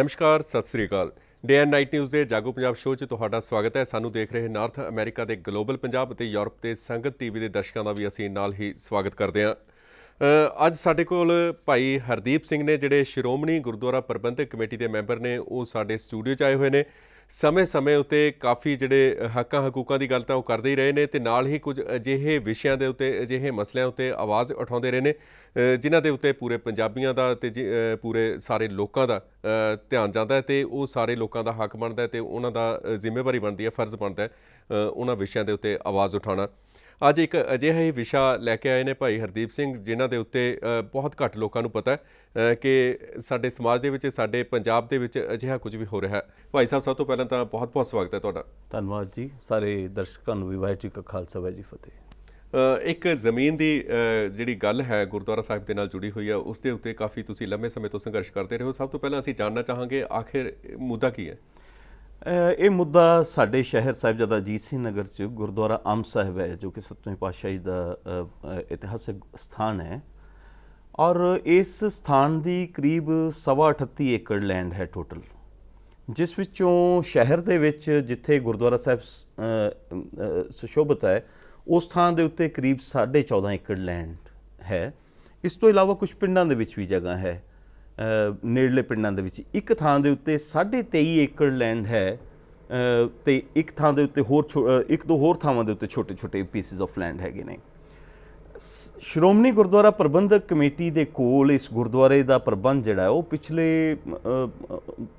ਨਮਸਕਾਰ, ਸਤਿ ਸ੍ਰੀ ਅਕਾਲ। Day and night news ਦੇ ਜਾਗੋ ਪੰਜਾਬ ਸ਼ੋਅ 'ਚ ਤੁਹਾਡਾ ਸਵਾਗਤ ਹੈ। ਸਾਨੂੰ ਦੇਖ ਰਹੇ ਨਾਰਥ ਅਮਰੀਕਾ ਦੇ ਗਲੋਬਲ ਪੰਜਾਬ ਅਤੇ ਯੂਰਪ ਦੇ ਸੰਗਤ ਟੀਵੀ ਦੇ ਦਰਸ਼ਕਾਂ ਦਾ ਵੀ ਅਸੀਂ ਨਾਲ ਹੀ ਸਵਾਗਤ ਕਰਦੇ ਹਾਂ। ਅੱਜ ਸਾਡੇ ਕੋਲ ਭਾਈ ਹਰਦੀਪ ਸਿੰਘ ਨੇ, ਜਿਹੜੇ ਸ਼੍ਰੋਮਣੀ ਗੁਰਦੁਆਰਾ ਪ੍ਰਬੰਧਕ ਕਮੇਟੀ ਦੇ ਮੈਂਬਰ ਨੇ, ਉਹ ਸਾਡੇ ਸਟੂਡੀਓ 'ਚ ਆਏ ਹੋਏ ਨੇ। ਸਮੇਂ-ਸਮੇਂ ਉਤੇ ਕਾਫੀ ਜਿਹੜੇ ਹੱਕਾਂ ਹਕੂਕਾਂ ਦੀ ਗੱਲ ਤਾਂ ਉਹ ਕਰਦੇ ਹੀ ਰਹੇ ਨੇ ਤੇ ਨਾਲ ਹੀ ਕੁਝ ਅਜਿਹੇ ਵਿਸ਼ਿਆਂ ਦੇ ਉਤੇ, ਅਜਿਹੇ ਮਸਲਿਆਂ ਉਤੇ ਆਵਾਜ਼ ਉਠਾਉਂਦੇ ਰਹੇ ਨੇ ਜਿਨ੍ਹਾਂ ਦੇ ਉਤੇ ਪੂਰੇ ਪੰਜਾਬੀਆਂ ਦਾ ਤੇ ਜੀ- ਪੂਰੇ ਸਾਰੇ ਲੋਕਾਂ ਦਾ ਧਿਆਨ ਜਾਂਦਾ ਹੈ ਤੇ ਉਹ ਸਾਰੇ ਲੋਕਾਂ ਦਾ ਹੱਕ ਬਣਦਾ ਹੈ ਤੇ ਉਹਨਾਂ ਦਾ ਜ਼ਿੰਮੇਵਾਰੀ ਬਣਦੀ ਹੈ, ਫਰਜ਼ ਬਣਦਾ ਹੈ ਉਹਨਾਂ ਵਿਸ਼ਿਆਂ ਦੇ ਉਤੇ ਆਵਾਜ਼ ਉਠਾਉਣਾ। ਅੱਜ ਇੱਕ ਅਜਿਹਾ ਹੀ ਵਿਸ਼ਾ ਲੈ ਕੇ ਆਏ ਨੇ ਭਾਈ ਹਰਦੀਪ ਸਿੰਘ ਜਿਨ੍ਹਾਂ ਦੇ ਉੱਤੇ ਬਹੁਤ ਘੱਟ ਲੋਕਾਂ ਨੂੰ ਪਤਾ ਹੈ ਕਿ ਸਾਡੇ ਸਮਾਜ ਦੇ ਵਿੱਚ ਸਾਡੇ ਪੰਜਾਬ ਦੇ ਵਿੱਚ ਅਜਿਹਾ ਕੁਝ ਵੀ ਹੋ ਰਿਹਾ ਹੈ। ਭਾਈ ਸਾਹਿਬ ਸਭ ਤੋਂ ਪਹਿਲਾਂ ਤਾਂ ਬਹੁਤ ਬਹੁਤ ਸਵਾਗਤ ਹੈ ਤੁਹਾਡਾ। ਧੰਨਵਾਦ ਜੀ ਸਾਰੇ ਦਰਸ਼ਕਾਂ ਨੂੰ ਵੀ ਵਾਹਿਗੁਰੂ ਜੀ ਕਾ ਖਾਲਸਾ ਵਾਹਿਗੁਰੂ ਜੀ ਫਤਿਹ। ਇੱਕ ਜ਼ਮੀਨ ਦੀ ਜਿਹੜੀ ਗੱਲ ਹੈ ਗੁਰਦੁਆਰਾ ਸਾਹਿਬ ਦੇ ਨਾਲ ਜੁੜੀ ਹੋਈ ਹੈ ਉਸ ਦੇ ਉੱਤੇ ਕਾਫੀ ਤੁਸੀਂ ਲੰਮੇ ਸਮੇਂ ਤੋਂ ਸੰਘਰਸ਼ ਕਰਦੇ ਰਹੇ ਹੋ। ਸਭ ਤੋਂ ਪਹਿਲਾਂ ਅਸੀਂ ਜਾਣਨਾ ਚਾਹਾਂਗੇ ਆਖਿਰ ਮੁੱਦਾ ਕੀ ਹੈ? ਇਹ ਮੁੱਦਾ ਸਾਡੇ ਸ਼ਹਿਰ ਸਾਹਿਬਜ਼ਾਦਾ ਅਜੀਤ ਸਿੰਘ ਨਗਰ ਚ ਗੁਰਦੁਆਰਾ ਅੰਬ ਸਾਹਿਬ ਹੈ, ਜੋ ਕਿ ਸਤਵੇਂ ਪਾਤਸ਼ਾਹੀ ਦਾ ਇਤਿਹਾਸਕ ਸਥਾਨ ਹੈ। ਔਰ ਇਸ ਸਥਾਨ ਦੀ ਕਰੀਬ ਸਵਾ 38 ਏਕੜ ਲੈਂਡ ਹੈ ਟੋਟਲ ਜਿਸ ਵਿੱਚੋਂ ਸ਼ਹਿਰ ਦੇ ਵਿੱਚ ਜਿੱਥੇ ਗੁਰਦੁਆਰਾ ਸਾਹਿਬ ਸ- ਸੁਸ਼ੋਭਿਤ ਹੈ, ਉਸ ਥਾਂ ਦੇ ਉੱਤੇ ਕਰੀਬ 14.5 ਏਕੜ ਲੈਂਡ ਹੈ। ਇਸ ਤੋਂ ਇਲਾਵਾ ਕੁਝ ਪਿੰਡਾਂ ਦੇ ਵਿੱਚ ਵੀ ਜਗ੍ਹਾ ਹੈ। ਨੇੜਲੇ ਪਿੰਡਾਂ ਦੇ ਵਿੱਚ। ਇੱਕ ਥਾਂ ਦੇ ਉੱਤੇ 23.5 ਏਕੜ ਲੈਂਡ ਹੈ ਅਹ, ਤੇ ਇੱਕ ਥਾਂ ਦੇ ਉੱਤੇ ਹੋਰ ਛੋ- ਇੱਕ ਦੋ ਹੋਰ ਥਾਵਾਂ ਦੇ ਉੱਤੇ ਛੋਟੇ-ਛੋਟੇ ਪੀਸਿਸ ਆਫ ਲੈਂਡ ਹੈਗੇ ਨੇ। ਸ- ਸ਼੍ਰੋਮਣੀ ਗੁਰਦੁਆਰਾ ਪ੍ਰਬੰਧਕ ਕਮੇਟੀ ਦੇ ਕੋਲ ਇਸ ਗੁਰਦੁਆਰੇ ਦਾ ਪ੍ਰਬੰਧ ਜਿਹੜਾ ਉਹ ਪਿਛਲੇ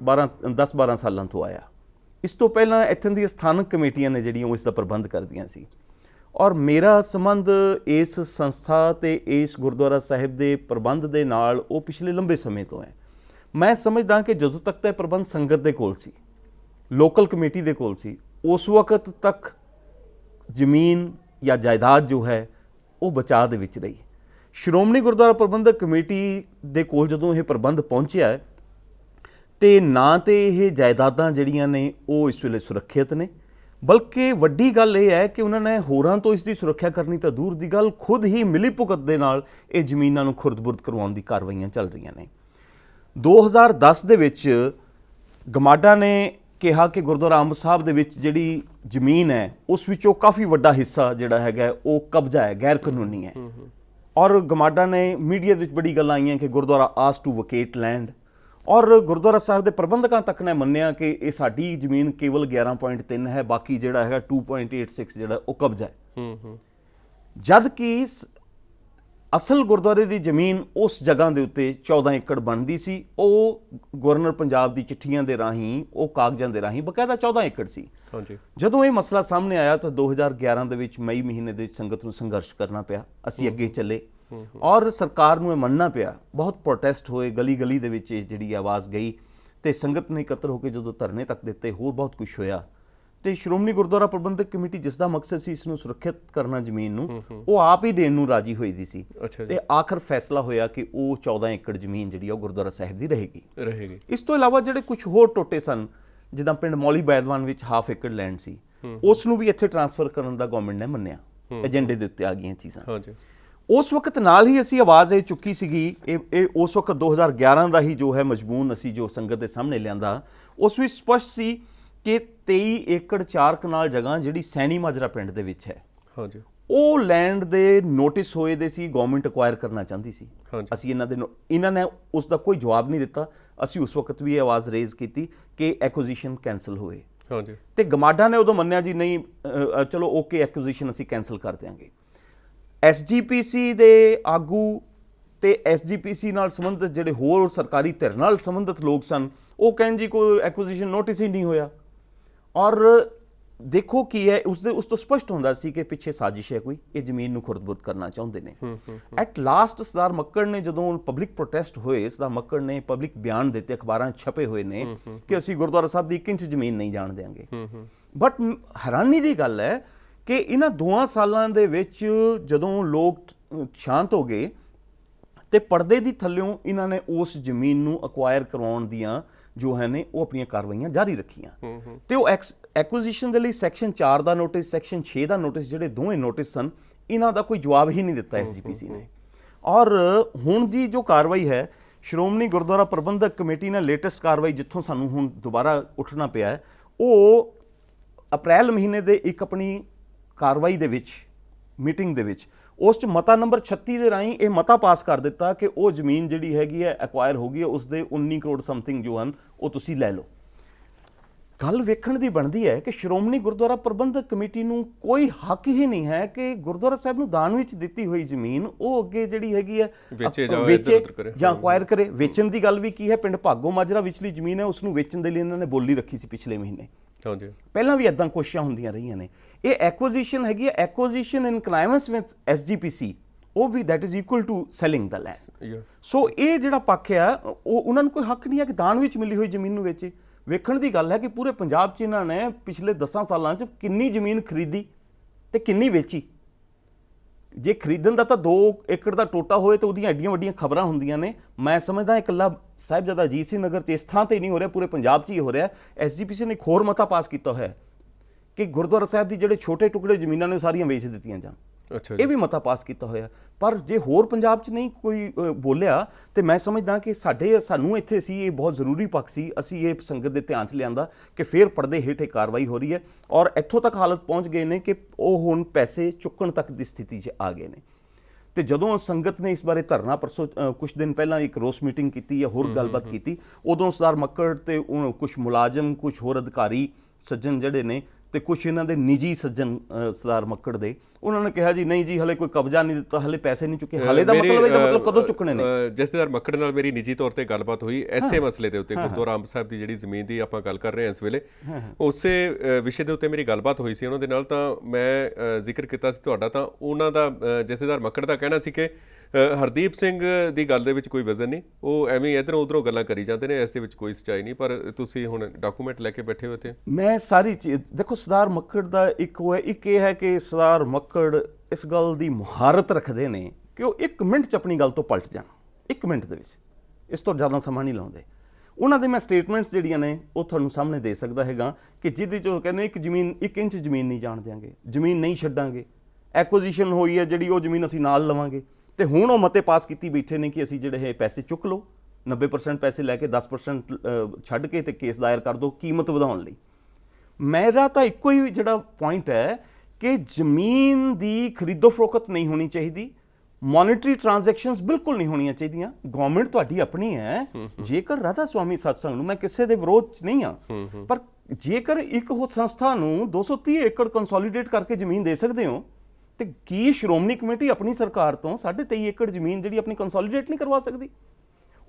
12 10-12 ਸਾਲਾਂ ਤੋਂ ਆਇਆ। ਇਸ ਤੋਂ ਪਹਿਲਾਂ ਇੱਥੋਂ ਦੀਆਂ ਸਥਾਨਕ ਕਮੇਟੀਆਂ ਨੇ ਜਿਹੜੀਆਂ ਉਹ ਇਸ ਦਾ ਪ੍ਰਬੰਧ ਕਰਦੀਆਂ ਸੀ। ਔਰ ਮੇਰਾ ਸੰਬੰਧ ਇਸ ਸੰਸਥਾ ਤੇ ਇਸ ਗੁਰਦੁਆਰਾ ਸਾਹਿਬ ਦੇ ਪ੍ਰਬੰਧ ਦੇ ਨਾਲ ਉਹ ਪਿਛਲੇ ਲੰਬੇ ਸਮੇਂ ਤੋਂ ਹੈ। ਮੈਂ ਸਮਝਦਾ ਕਿ ਜਦੋਂ ਤੱਕ ਤਾਂ ਇਹ ਪ੍ਰਬੰਧ ਸੰਗਤ ਦੇ ਕੋਲ ਸੀ ਲੋਕਲ ਕਮੇਟੀ ਦੇ ਕੋਲ ਸੀ ਉਸ ਵਕਤ ਤੱਕ ਜ਼ਮੀਨ ਜਾਂ ਜਾਇਦਾਦ ਜੋ ਹੈ ਉਹ ਬਚਾਅ ਦੇ ਵਿੱਚ ਰਹੀ। ਸ਼੍ਰੋਮਣੀ ਗੁਰਦੁਆਰਾ ਪ੍ਰਬੰਧਕ ਕਮੇਟੀ ਦੇ ਕੋਲ ਜਦੋਂ ਇਹ ਪ੍ਰਬੰਧ ਪਹੁੰਚਿਆ ਹੈ, ਤੇ ਨਾ ਤੇ ਇਹ ਜਾਇਦਾਦਾਂ ਜਿਹੜੀਆਂ ਨੇ ਉਹ ਇਸ ਵੇਲੇ ਸੁਰੱਖਿਅਤ ਨੇ ਬਲਕਿ ਵੱਡੀ ਗੱਲ ਇਹ ਹੈ ਕਿ ਉਹਨਾਂ ਨੇ ਹੋਰਾਂ ਤੋਂ ਇਸ ਦੀ ਸੁਰੱਖਿਆ ਕਰਨੀ ਤਾਂ ਦੂਰ ਦੀ ਗੱਲ ਖੁਦ ਹੀ ਮਿਲੀ ਭੁਗਤ ਦੇ ਨਾਲ ਇਹ ਜ਼ਮੀਨਾਂ ਨੂੰ ਖੁਰਦ-ਬੁਰਦ ਕਰਵਾਉਣ ਦੀ ਕਾਰਵਾਈਆਂ ਚੱਲ ਰਹੀਆਂ ਨੇ। 2010 ਦੇ ਵਿੱਚ ਗਮਾਡਾ ਨੇ ਕਿਹਾ ਕਿ ਗੁਰਦੁਆਰਾ ਅੰਬ ਸਾਹਿਬ ਦੇ ਵਿੱਚ ਜਿਹੜੀ ਜ਼ਮੀਨ ਹੈ ਉਸ ਵਿੱਚੋਂ ਕਾਫੀ ਵੱਡਾ ਹਿੱਸਾ ਜਿਹੜਾ ਹੈਗਾ ਉਹ ਕਬਜ਼ਾ ਹੈ ਗੈਰ ਕਾਨੂੰਨੀ ਹੈ ਔਰ ਗਮਾਡਾ ਨੇ ਮੀਡੀਆ ਵਿੱਚ ਬੜੀ ਗੱਲਾਂ ਆਈਆਂ ਕਿ ਗੁਰਦੁਆਰਾ ਆਸ ਟੂ ਵਕੇਟ ਲੈਂਡ ਔਰ ਗੁਰਦੁਆਰਾ ਸਾਹਿਬ ਦੇ ਪ੍ਰਬੰਧਕਾਂ ਤੱਕ ਨੇ ਮੰਨਿਆ ਕਿ ਇਹ ਸਾਡੀ ਜ਼ਮੀਨ ਕੇਵਲ 11.3 ਹੈ ਬਾਕੀ ਜਿਹੜਾ ਹੈਗਾ 2.86 ਜਿਹੜਾ ਉਹ ਕਬਜ਼ਾ ਹੈ। ਹੂੰ ਹੂੰ। ਜਦ ਕਿ ਅਸਲ ਗੁਰਦੁਆਰੇ ਦੀ ਜ਼ਮੀਨ ਉਸ ਜਗ੍ਹਾ ਦੇ ਉੱਤੇ 14 ਏਕੜ ਬਣਦੀ ਸੀ ਉਹ ਗਵਰਨਰ ਪੰਜਾਬ ਦੀ ਚਿੱਠੀਆਂ ਦੇ ਰਾਹੀਂ ਉਹ ਕਾਗਜ਼ਾਂ ਦੇ ਰਾਹੀਂ ਬਕਾਇਦਾ 14 ਏਕੜ ਸੀ। ਹਾਂਜੀ। ਜਦੋਂ ਇਹ ਮਸਲਾ ਸਾਹਮਣੇ ਆਇਆ ਤਾਂ 2011 ਦੇ ਵਿੱਚ ਮਈ ਮਹੀਨੇ ਦੇ ਵਿੱਚ ਸੰਗਤ ਨੂੰ ਸੰਘਰਸ਼ ਕਰਨਾ ਪਿਆ ਅਸੀਂ ਅੱਗੇ ਚੱਲੇ। ਔਰ ਸਰਕਾਰ ਨੂੰ ਇਹ ਮੰਨਣਾ ਪਿਆ ਬਹੁਤ ਪ੍ਰੋਟੈਸਟ ਹੋਏ ਗਲੀ ਗਲੀ ਦੇ ਵਿੱਚ ਇਹ ਜਿਹੜੀ ਆਵਾਜ਼ ਗਈ ਤੇ ਸੰਗਤ ਨੇ ਇਕੱਤਰ ਹੋ ਕੇ ਜਦੋਂ ਧਰਨੇ ਤੱਕ ਦਿੱਤੇ ਹੋਰ ਬਹੁਤ ਕੁਝ ਹੋਇਆ। ਤੇ ਸ਼੍ਰੋਮਣੀ ਗੁਰਦੁਆਰਾ ਪ੍ਰਬੰਧਕ ਕਮੇਟੀ ਜਿਸ ਦਾ ਮਕਸਦ ਸੀ ਇਸ ਨੂੰ ਸੁਰੱਖਿਅਤ ਕਰਨਾ ਜ਼ਮੀਨ ਨੂੰ ਉਹ ਆਪ ਹੀ ਦੇਣ ਨੂੰ ਰਾਜੀ ਹੋਈ ਦੀ ਸੀ। ਤੇ ਆਖਰ ਫੈਸਲਾ ਹੋਇਆ ਕਿ ਉਹ 14 ਏਕੜ ਜ਼ਮੀਨ ਜਿਹੜੀ ਉਹ ਗੁਰਦੁਆਰਾ ਸਾਹਿਬ ਦੀ ਰਹੇਗੀ। ਰਹੇਗੀ। ਇਸ ਤੋਂ ਇਲਾਵਾ ਜਿਹੜੇ ਕੁਝ ਹੋਰ ਟੋਟੇ ਸਨ ਜਿੱਦਾਂ ਪਿੰਡ ਮੌਲੀ ਬੈਦਵਾਨ ਵਿੱਚ ਹਾਫ ਏਕੜ ਲੈਂਡ ਸੀ ਉਸ ਨੂੰ ਵੀ ਇੱਥੇ ਟ੍ਰਾਂਸਫਰ ਕਰਨ ਦਾ ਗਵਰਨਮੈਂਟ ਨੇ ਮੰਨਿਆ। ਏਜੰਡੇ ਦੇ ਉੱਤੇ ਆ ਗਈਆਂ ਚੀਜ਼ਾਂ। ਹਾਂਜੀ। ਉਸ ਵਕਤ ਨਾਲ ਹੀ ਅਸੀਂ ਆਵਾਜ਼ ਇਹ ਚੁੱਕੀ ਸੀਗੀ ਇਹ ਇਹ ਉਸ ਵਕਤ 2011 ਦਾ ਹੀ ਜੋ ਹੈ ਮਜਮੂਨ ਅਸੀਂ ਜੋ ਸੰਗਤ ਦੇ ਸਾਹਮਣੇ ਲਿਆਂਦਾ ਉਸ ਵਿੱਚ ਸਪਸ਼ਟ ਸੀ ਕਿ 23 ਏਕੜ 4 ਕਨਾਲ ਜਗ੍ਹਾ ਜਿਹੜੀ ਸੈਣੀ ਮਾਜਰਾ ਪਿੰਡ ਦੇ ਵਿੱਚ ਹੈ। ਹਾਂਜੀ। ਉਹ ਲੈਂਡ ਦੇ ਨੋਟਿਸ ਹੋਏ ਦੇ ਸੀ ਗਵਰਨਮੈਂਟ ਅਕਵਾਇਰ ਕਰਨਾ ਚਾਹੁੰਦੀ ਸੀ। ਅਸੀਂ ਇਹਨਾਂ ਦੇ ਇਹਨਾਂ ਨੇ ਉਸ ਦਾ ਕੋਈ ਜਵਾਬ ਨਹੀਂ ਦਿੱਤਾ। ਅਸੀਂ ਉਸ ਵਕਤ ਵੀ ਇਹ ਆਵਾਜ਼ ਰੇਜ਼ ਕੀਤੀ ਕਿ ਐਕੁਜੀਸ਼ਨ ਕੈਨਸਲ ਹੋਵੇ ਹਾਂਜੀ। ਤੇ ਗਮਾਡਾ ਨੇ ਉਦੋਂ ਮੰਨਿਆ ਜੀ ਨਹੀਂ ਚਲੋ ਓਕੇ ਐਕੁਜੀਸ਼ਨ ਅਸੀਂ ਕੈਨਸਲ ਕਰ ਦਿਆਂਗੇ। ਐਸਜੀਪੀਸੀ ਦੇ ਆਗੂ ਤੇ ਐਸਜੀਪੀਸੀ ਨਾਲ ਸੰਬੰਧਿਤ ਜਿਹੜੇ ਹੋਰ ਸਰਕਾਰੀ ਧਿਰ ਨਾਲ ਸੰਬੰਧਿਤ ਲੋਕ ਸਨ ਉਹ ਕਹਿਣ ਜੀ ਕੋਈ ਐਕੁਜੀਸ਼ਨ ਨੋਟਿਸ ਹੀ ਨਹੀਂ ਹੋਇਆ। ਔਰ ਦੇਖੋ ਕੀ ਹੈ ਉਸ ਦੇ ਉਸ ਤੋਂ ਸਪਸ਼ਟ ਹੁੰਦਾ ਸੀ ਕਿ ਪਿੱਛੇ ਸਾਜ਼ਿਸ਼ ਹੈ ਕੋਈ ਇਹ ਜ਼ਮੀਨ ਨੂੰ ਖੁਰਦ-ਬੁਰਦ ਕਰਨਾ ਚਾਹੁੰਦੇ ਨੇ। ਐਟ ਲਾਸਟ ਸਰਦਾਰ ਮੱਕੜ ਨੇ ਜਦੋਂ ਪਬਲਿਕ ਪ੍ਰੋਟੈਸਟ ਹੋਏ ਸਰਦਾਰ ਮੱਕੜ ਨੇ ਪਬਲਿਕ ਬਿਆਨ ਦਿੱਤੇ ਅਖਬਾਰਾਂ 'ਚ ਛਪੇ ਹੋਏ ਨੇ ਕਿ ਅਸੀਂ ਗੁਰਦੁਆਰਾ ਸਾਹਿਬ ਦੀ 1 ਇੰਚ ਜ਼ਮੀਨ ਨਹੀਂ ਜਾਣ ਦੇਵਾਂਗੇ ਬਟ ਹੈਰਾਨੀ ਦੀ ਗੱਲ ਹੈ ਕਿ ਇਹਨਾਂ ਦੋਆਂ ਸਾਲਾਂ ਦੇ ਵਿੱਚ ਜਦੋਂ ਲੋਕ ਸ਼ਾਂਤ ਹੋ ਗਏ ਤੇ ਪਰਦੇ ਦੀ ਥੱਲਿਓਂ ਇਹਨਾਂ ਨੇ ਉਸ ਜ਼ਮੀਨ ਨੂੰ ਅਕਵਾਇਰ ਕਰਵਾਉਣ ਦੀਆਂ ਜੋ ਹੈ ਨੇ ਉਹ ਆਪਣੀਆਂ ਕਾਰਵਾਈਆਂ ਜਾਰੀ ਰੱਖੀਆਂ। ਤੇ ਉਹ ਐਕੁਜੀਸ਼ਨ ਦੇ ਲਈ ਸੈਕਸ਼ਨ 4 ਦਾ ਨੋਟਿਸ ਸੈਕਸ਼ਨ 6 ਦਾ ਨੋਟਿਸ ਜਿਹੜੇ ਦੋਵੇਂ ਨੋਟਿਸ ਸਨ ਇਹਨਾਂ ਦਾ ਕੋਈ ਜਵਾਬ ਹੀ ਨਹੀਂ ਦਿੱਤਾ ਐਸਜੀਪੀਸੀ ਨੇ। ਔਰ ਹੁਣ ਦੀ ਜੋ ਕਾਰਵਾਈ ਹੈ ਸ਼੍ਰੋਮਣੀ ਗੁਰਦੁਆਰਾ ਪ੍ਰਬੰਧਕ ਕਮੇਟੀ ਨੇ ਲੇਟੈਸਟ ਕਾਰਵਾਈ ਜਿੱਥੋਂ ਸਾਨੂੰ ਹੁਣ ਦੁਬਾਰਾ ਉੱਠਣਾ ਪਿਆ ਉਹ ਅਪ੍ਰੈਲ ਮਹੀਨੇ ਦੇ ਇੱਕ ਆਪਣੀ ਕਾਰਵਾਈ ਦੇ ਵਿੱਚ ਮੀਟਿੰਗ ਦੇ ਵਿੱਚ ਉਸ ਚ ਮਤਾ ਨੰਬਰ 36 ਦੇ ਰਾਹੀਂ ਇਹ ਮਤਾ ਪਾਸ ਕਰ ਦਿੱਤਾ ਕਿ ਉਹ ਜ਼ਮੀਨ ਜਿਹੜੀ ਹੈਗੀ ਹੈ ਐਕਵਾਇਰ ਹੋ ਗਈ ਹੈ ਉਸ ਦੇ 19 ਕਰੋੜ ਸਮਥਿੰਗ ਜੋ ਹਨ ਉਹ ਤੁਸੀਂ ਲੈ ਲਓ। ਗੱਲ ਵੇਖਣ ਦੀ ਬਣਦੀ ਹੈ ਕਿ ਸ਼੍ਰੋਮਣੀ ਗੁਰਦੁਆਰਾ ਪ੍ਰਬੰਧਕ ਕਮੇਟੀ ਨੂੰ ਕੋਈ ਹੱਕ ਹੀ ਨਹੀਂ ਹੈ ਕਿ ਗੁਰਦੁਆਰਾ ਸਾਹਿਬ ਨੂੰ ਦਾਨ ਵਿੱਚ ਦਿੱਤੀ ਹੋਈ ਜ਼ਮੀਨ ਉਹ ਅੱਗੇ ਜਿਹੜੀ ਹੈਗੀ ਹੈ ਵੇਚੇ ਅਪ- ਜਾਂ ਅਕਵਾਇਰ ਕਰੇ। ਵੇਚਣ ਦੀ ਗੱਲ ਵੀ ਕੀ ਹੈ ਪਿੰਡ ਭਾਗੋ ਮਾਜਰਾ ਵਿਚਲੀ ਜ਼ਮੀਨ ਹੈ ਉਸ ਨੂੰ ਵੇਚਣ ਦੇ ਲਈ ਇਹਨਾਂ ਨੇ ਬੋਲੀ ਰੱਖੀ ਸੀ ਪਿਛਲੇ ਮਹੀਨੇ। ਹਾਂਜੀ। ਪਹਿਲਾਂ ਵੀ ਇਦਾਂ ਕੋਸ਼ਿਸ਼ਾਂ ਹੁੰਦੀਆਂ ਰਹੀਆਂ ਨੇ। ਇਹ ਐਕੁਜੀਸ਼ਨ ਹੈਗੀ ਹੈ accusation in claimants with SGPC ਉਹ ਵੀ is equal to selling the land. Yeah. ਸੋ ਇਹ ਜਿਹੜਾ ਪੱਖ ਆ ਉਹ ਉਹਨਾਂ ਨੂੰ ਕੋਈ ਹੱਕ ਨਹੀਂ ਹੈ ਕਿ ਦਾਨ ਵਿੱਚ ਮਿਲੀ ਹੋਈ ਜ਼ਮੀਨ ਨੂੰ ਵੇਚੇ। ਵੇਖਣ ਦੀ ਗੱਲ ਹੈ ਕਿ ਪੂਰੇ ਪੰਜਾਬ 'ਚ ਇਹਨਾਂ ਨੇ ਪਿਛਲੇ 10 ਸਾਲਾਂ 'ਚ ਕਿੰਨੀ ਜ਼ਮੀਨ ਖਰੀਦੀ ਤੇ ਕਿੰਨੀ ਵੇਚੀ। ਜੇ ਖਰੀਦਣ ਦਾ ਤਾਂ 2 ਏਕੜ ਦਾ ਟੋਟਾ ਹੋਏ ਤਾਂ ਉਹਦੀਆਂ ਐਡੀਆਂ ਵੱਡੀਆਂ ਖਬਰਾਂ ਹੁੰਦੀਆਂ ਨੇ। ਮੈਂ ਸਮਝਦਾ ਇਕੱਲਾ ਸਾਹਿਬਜ਼ਾਦਾ ਅਜੀਤ ਸਿੰਘ ਨਗਰ 'ਚ ਇਸ ਥਾਂ ਤੇ ਨਹੀਂ ਹੋ ਰਿਹਾ ਪੂਰੇ ਪੰਜਾਬ 'ਚ ਹੀ ਹੋ ਰਿਹਾ। ਐਸਜੀਪੀਸੀ ਨੇ ਇੱਕ ਹੋਰ ਮਤਾ ਪਾਸ ਕੀਤਾ ਹੋਇਆ ਹੈ। ਕਿ ਗੁਰਦੁਆਰਾ ਸਾਹਿਬ ਦੀ ਜਿਹੜੇ ਛੋਟੇ ਟੁਕੜੇ ਜ਼ਮੀਨਾਂ ਨੇ ਉਹ ਸਾਰੀਆਂ ਵੇਚ ਦਿੱਤੀਆਂ ਜਾਣ। ਅੱਛਾ ਇਹ ਵੀ ਮਤਾ ਪਾਸ ਕੀਤਾ ਹੋਇਆ। ਪਰ ਜੇ ਹੋਰ ਪੰਜਾਬ 'ਚ ਨਹੀਂ ਕੋਈ ਬੋਲਿਆ ਤੇ ਮੈਂ ਸਮਝਦਾ ਕਿ ਸਾਡੇ ਸਾਨੂੰ ਇੱਥੇ ਸੀ ਇਹ ਬਹੁਤ ਜ਼ਰੂਰੀ ਪੱਖ ਸੀ ਅਸੀਂ ਇਹ ਸੰਗਤ ਦੇ ਧਿਆਨ 'ਚ ਲਿਆਂਦਾ ਕਿ ਫੇਰ ਪਰਦੇ ਹੇਠ ਇਹ ਕਾਰਵਾਈ ਹੋ ਰਹੀ ਹੈ ਔਰ ਇੱਥੋਂ ਤੱਕ ਹਾਲਤ ਪਹੁੰਚ ਗਏ ਨੇ ਕਿ ਉਹ ਹੁਣ ਪੈਸੇ ਚੁੱਕਣ ਤੱਕ ਦੀ ਸਥਿਤੀ 'ਚ ਆ ਗਏ ਨੇ। ਤੇ ਜਦੋਂ ਸੰਗਤ ਨੇ ਇਸ ਬਾਰੇ ਧਰਨਾ ਪਰਸੋਂ ਕੁਝ ਦਿਨ ਪਹਿਲਾਂ ਇੱਕ ਰੋਸ ਮੀਟਿੰਗ ਕੀਤੀ ਜਾਂ ਹੋਰ ਗੱਲਬਾਤ ਕੀਤੀ ਉਦੋਂ ਸਰਦਾਰ ਮੱਕੜ ਤੇ ਕੁਝ ਮੁਲਾਜ਼ਮ ਕੁਝ ਹੋਰ ਅਧਿਕਾਰੀ ਸੱਜਣ ਜਿਹੜੇ ਨੇ ਤੇ ਕੁਝ ਇਹਨਾਂ ਦੇ ਨਿੱਜੀ ਸੱਜਣ ਸਰਦਾਰ ਮੱਕੜ ਦੇ ਉਹਨਾਂ ਨੇ ਕਿਹਾ ਜੀ ਨਹੀਂ ਜੀ ਹਲੇ ਕੋਈ ਕਬਜ਼ਾ ਨਹੀਂ ਦਿੱਤਾ ਹਲੇ ਪੈਸੇ ਨਹੀਂ ਚੁੱਕੇ। ਹਲੇ ਦਾ ਮਤਲਬ ਇਹਦਾ ਮਤਲਬ ਕਦੋਂ ਚੁੱਕਣੇ ਨੇ? ਜਥੇਦਾਰ ਮੱਕੜ ਨਾਲ ਮੇਰੀ ਨਿੱਜੀ ਤੌਰ ਤੇ ਗੱਲਬਾਤ ਹੋਈ। ਐਸੇ ਮਸਲੇ ਦੇ ਉੱਤੇ ਗੁਰਦੁਆਰਾ ਅੰਬ ਸਾਹਿਬ ਦੀ ਜਿਹੜੀ ਜ਼ਮੀਨ ਦੀ ਆਪਾਂ ਗੱਲ ਕਰ ਰਹੇ ਹਾਂ ਇਸ ਵੇਲੇ ਉਸੇ ਵਿਸ਼ੇ ਦੇ ਉੱਤੇ ਮੇਰੀ ਗੱਲਬਾਤ ਹੋਈ ਸੀ। ਉਹਨਾਂ ਦੇ ਨਾਲ ਤਾਂ ਮੈਂ ਜ਼ਿਕਰ ਕੀਤਾ ਸੀ ਤੁਹਾਡਾ। ਤਾਂ ਉਹਨਾਂ ਦਾ ਜਥੇਦਾਰ ਮੱਕੜ ਦਾ ਕਹਿਣਾ ਸੀ ਕਿ ਹਰਦੀਪ ਸਿੰਘ ਦੀ ਗੱਲ ਦੇ ਵਿੱਚ ਕੋਈ ਵਜ਼ਨ ਨਹੀਂ। ਉਹ ਐਵੇਂ ਇਧਰੋਂ ਉਧਰੋਂ ਗੱਲਾਂ ਕਰੀ ਜਾਂਦੇ ਨੇ ਇਸ ਦੇ ਵਿੱਚ ਕੋਈ ਸੱਚਾਈ ਨਹੀਂ। ਪਰ ਤੁਸੀਂ ਹੁਣ ਡਾਕੂਮੈਂਟ ਲੈ ਕੇ ਬੈਠੇ ਹੋ ਤੇ ਮੈਂ ਸਾਰੀ ਚੀਜ਼ ਦੇਖੋ ਸਰਦਾਰ ਮੱਕੜ ਦਾ ਇੱਕ ਉਹ ਹੈ ਇੱਕ ਇਹ ਹੈ ਕਿ ਸਰਦਾਰ ਮੱਕੜ ਇਸ ਗੱਲ ਦੀ ਮੁਹਾਰਤ ਰੱਖਦੇ ਨੇ ਕਿ ਉਹ 1 ਮਿੰਟ 'ਚ ਆਪਣੀ ਗੱਲ ਤੋਂ ਪਲਟ ਜਾਣ 1 ਮਿੰਟ ਦੇ ਵਿੱਚ। ਇਸ ਤੋਂ ਜ਼ਿਆਦਾ ਸਮਾਂ ਨਹੀਂ ਲਾਉਂਦੇ। ਉਹਨਾਂ ਦੇ ਮੈਂ ਸਟੇਟਮੈਂਟਸ ਜਿਹੜੀਆਂ ਨੇ, ਉਹ ਤੁਹਾਨੂੰ ਸਾਹਮਣੇ ਦੇ ਸਕਦਾ ਹੈਗਾ ਕਿ ਜਿਹਦੇ 'ਚ ਉਹ ਕਹਿੰਦੇ ਇੱਕ ਜ਼ਮੀਨ 1 ਇੰਚ ਜ਼ਮੀਨ ਨਹੀਂ ਜਾਣ ਦਿਆਂਗੇ, ਜ਼ਮੀਨ ਨਹੀਂ ਛੱਡਾਂਗੇ। ਐਕੁਜੀਸ਼ਨ ਹੋਈ ਹੈ ਜਿਹੜੀ ਉਹ ਜ਼ਮੀਨ ਅਸੀਂ ਨਾਲ ਲਵਾਂਗੇ। ਤੇ ਹੁਣ ਉਹ ਮਤੇ ਪਾਸ ਕੀਤੀ ਬੈਠੇ ਨੇ ਕਿ ਅਸੀਂ ਜਿਹੜੇ ਇਹ ਪੈਸੇ ਚੁੱਕ ਲਓ 90% ਪੈਸੇ ਲੈ ਕੇ 10% ਛੱਡ ਕੇ ਤੇ ਕੇਸ ਦਾਇਰ ਕਰ ਦਿਓ ਕੀਮਤ ਵਧਾਉਣ ਲਈ। ਮੇਰਾ ਤਾਂ ਇੱਕੋ ਹੀ ਜਿਹੜਾ ਪੁਆਇੰਟ ਹੈ ਕਿ ਜ਼ਮੀਨ ਦੀ ਖਰੀਦੋ ਫਰੋਖਤ ਨਹੀਂ ਹੋਣੀ ਚਾਹੀਦੀ ਮੋਨਿਟਰੀ ਟ੍ਰਾਂਜੈਕਸ਼ਨਸ ਬਿਲਕੁਲ ਨਹੀਂ ਹੋਣੀਆਂ ਚਾਹੀਦੀਆਂ। ਗਵਰਨਮੈਂਟ ਤੁਹਾਡੀ ਆਪਣੀ ਹੈ। ਜੇਕਰ ਰਾਧਾ ਸਵਾਮੀ ਸਤਸੰਗ ਨੂੰ ਮੈਂ ਕਿਸੇ ਦੇ ਵਿਰੋਧ ਚ ਨਹੀਂ ਆ ਪਰ ਜੇਕਰ ਇੱਕ ਹੋ ਸੰਸਥਾ ਨੂੰ 230 ਏਕੜ ਕੰਸੋਲੀਡੇਟ ਕਰਕੇ ਜ਼ਮੀਨ ਦੇ ਸਕਦੇ ਹੋ ਤੇ ਕੀ ਸ਼੍ਰੋਮਣੀ ਕਮੇਟੀ ਆਪਣੀ ਸਰਕਾਰ ਤੋਂ 23.5 ਏਕੜ ਜ਼ਮੀਨ ਜਿਹੜੀ ਆਪਣੀ ਕੰਸੋਲੀਡੇਟ ਨਹੀਂ ਕਰਵਾ ਸਕਦੀ?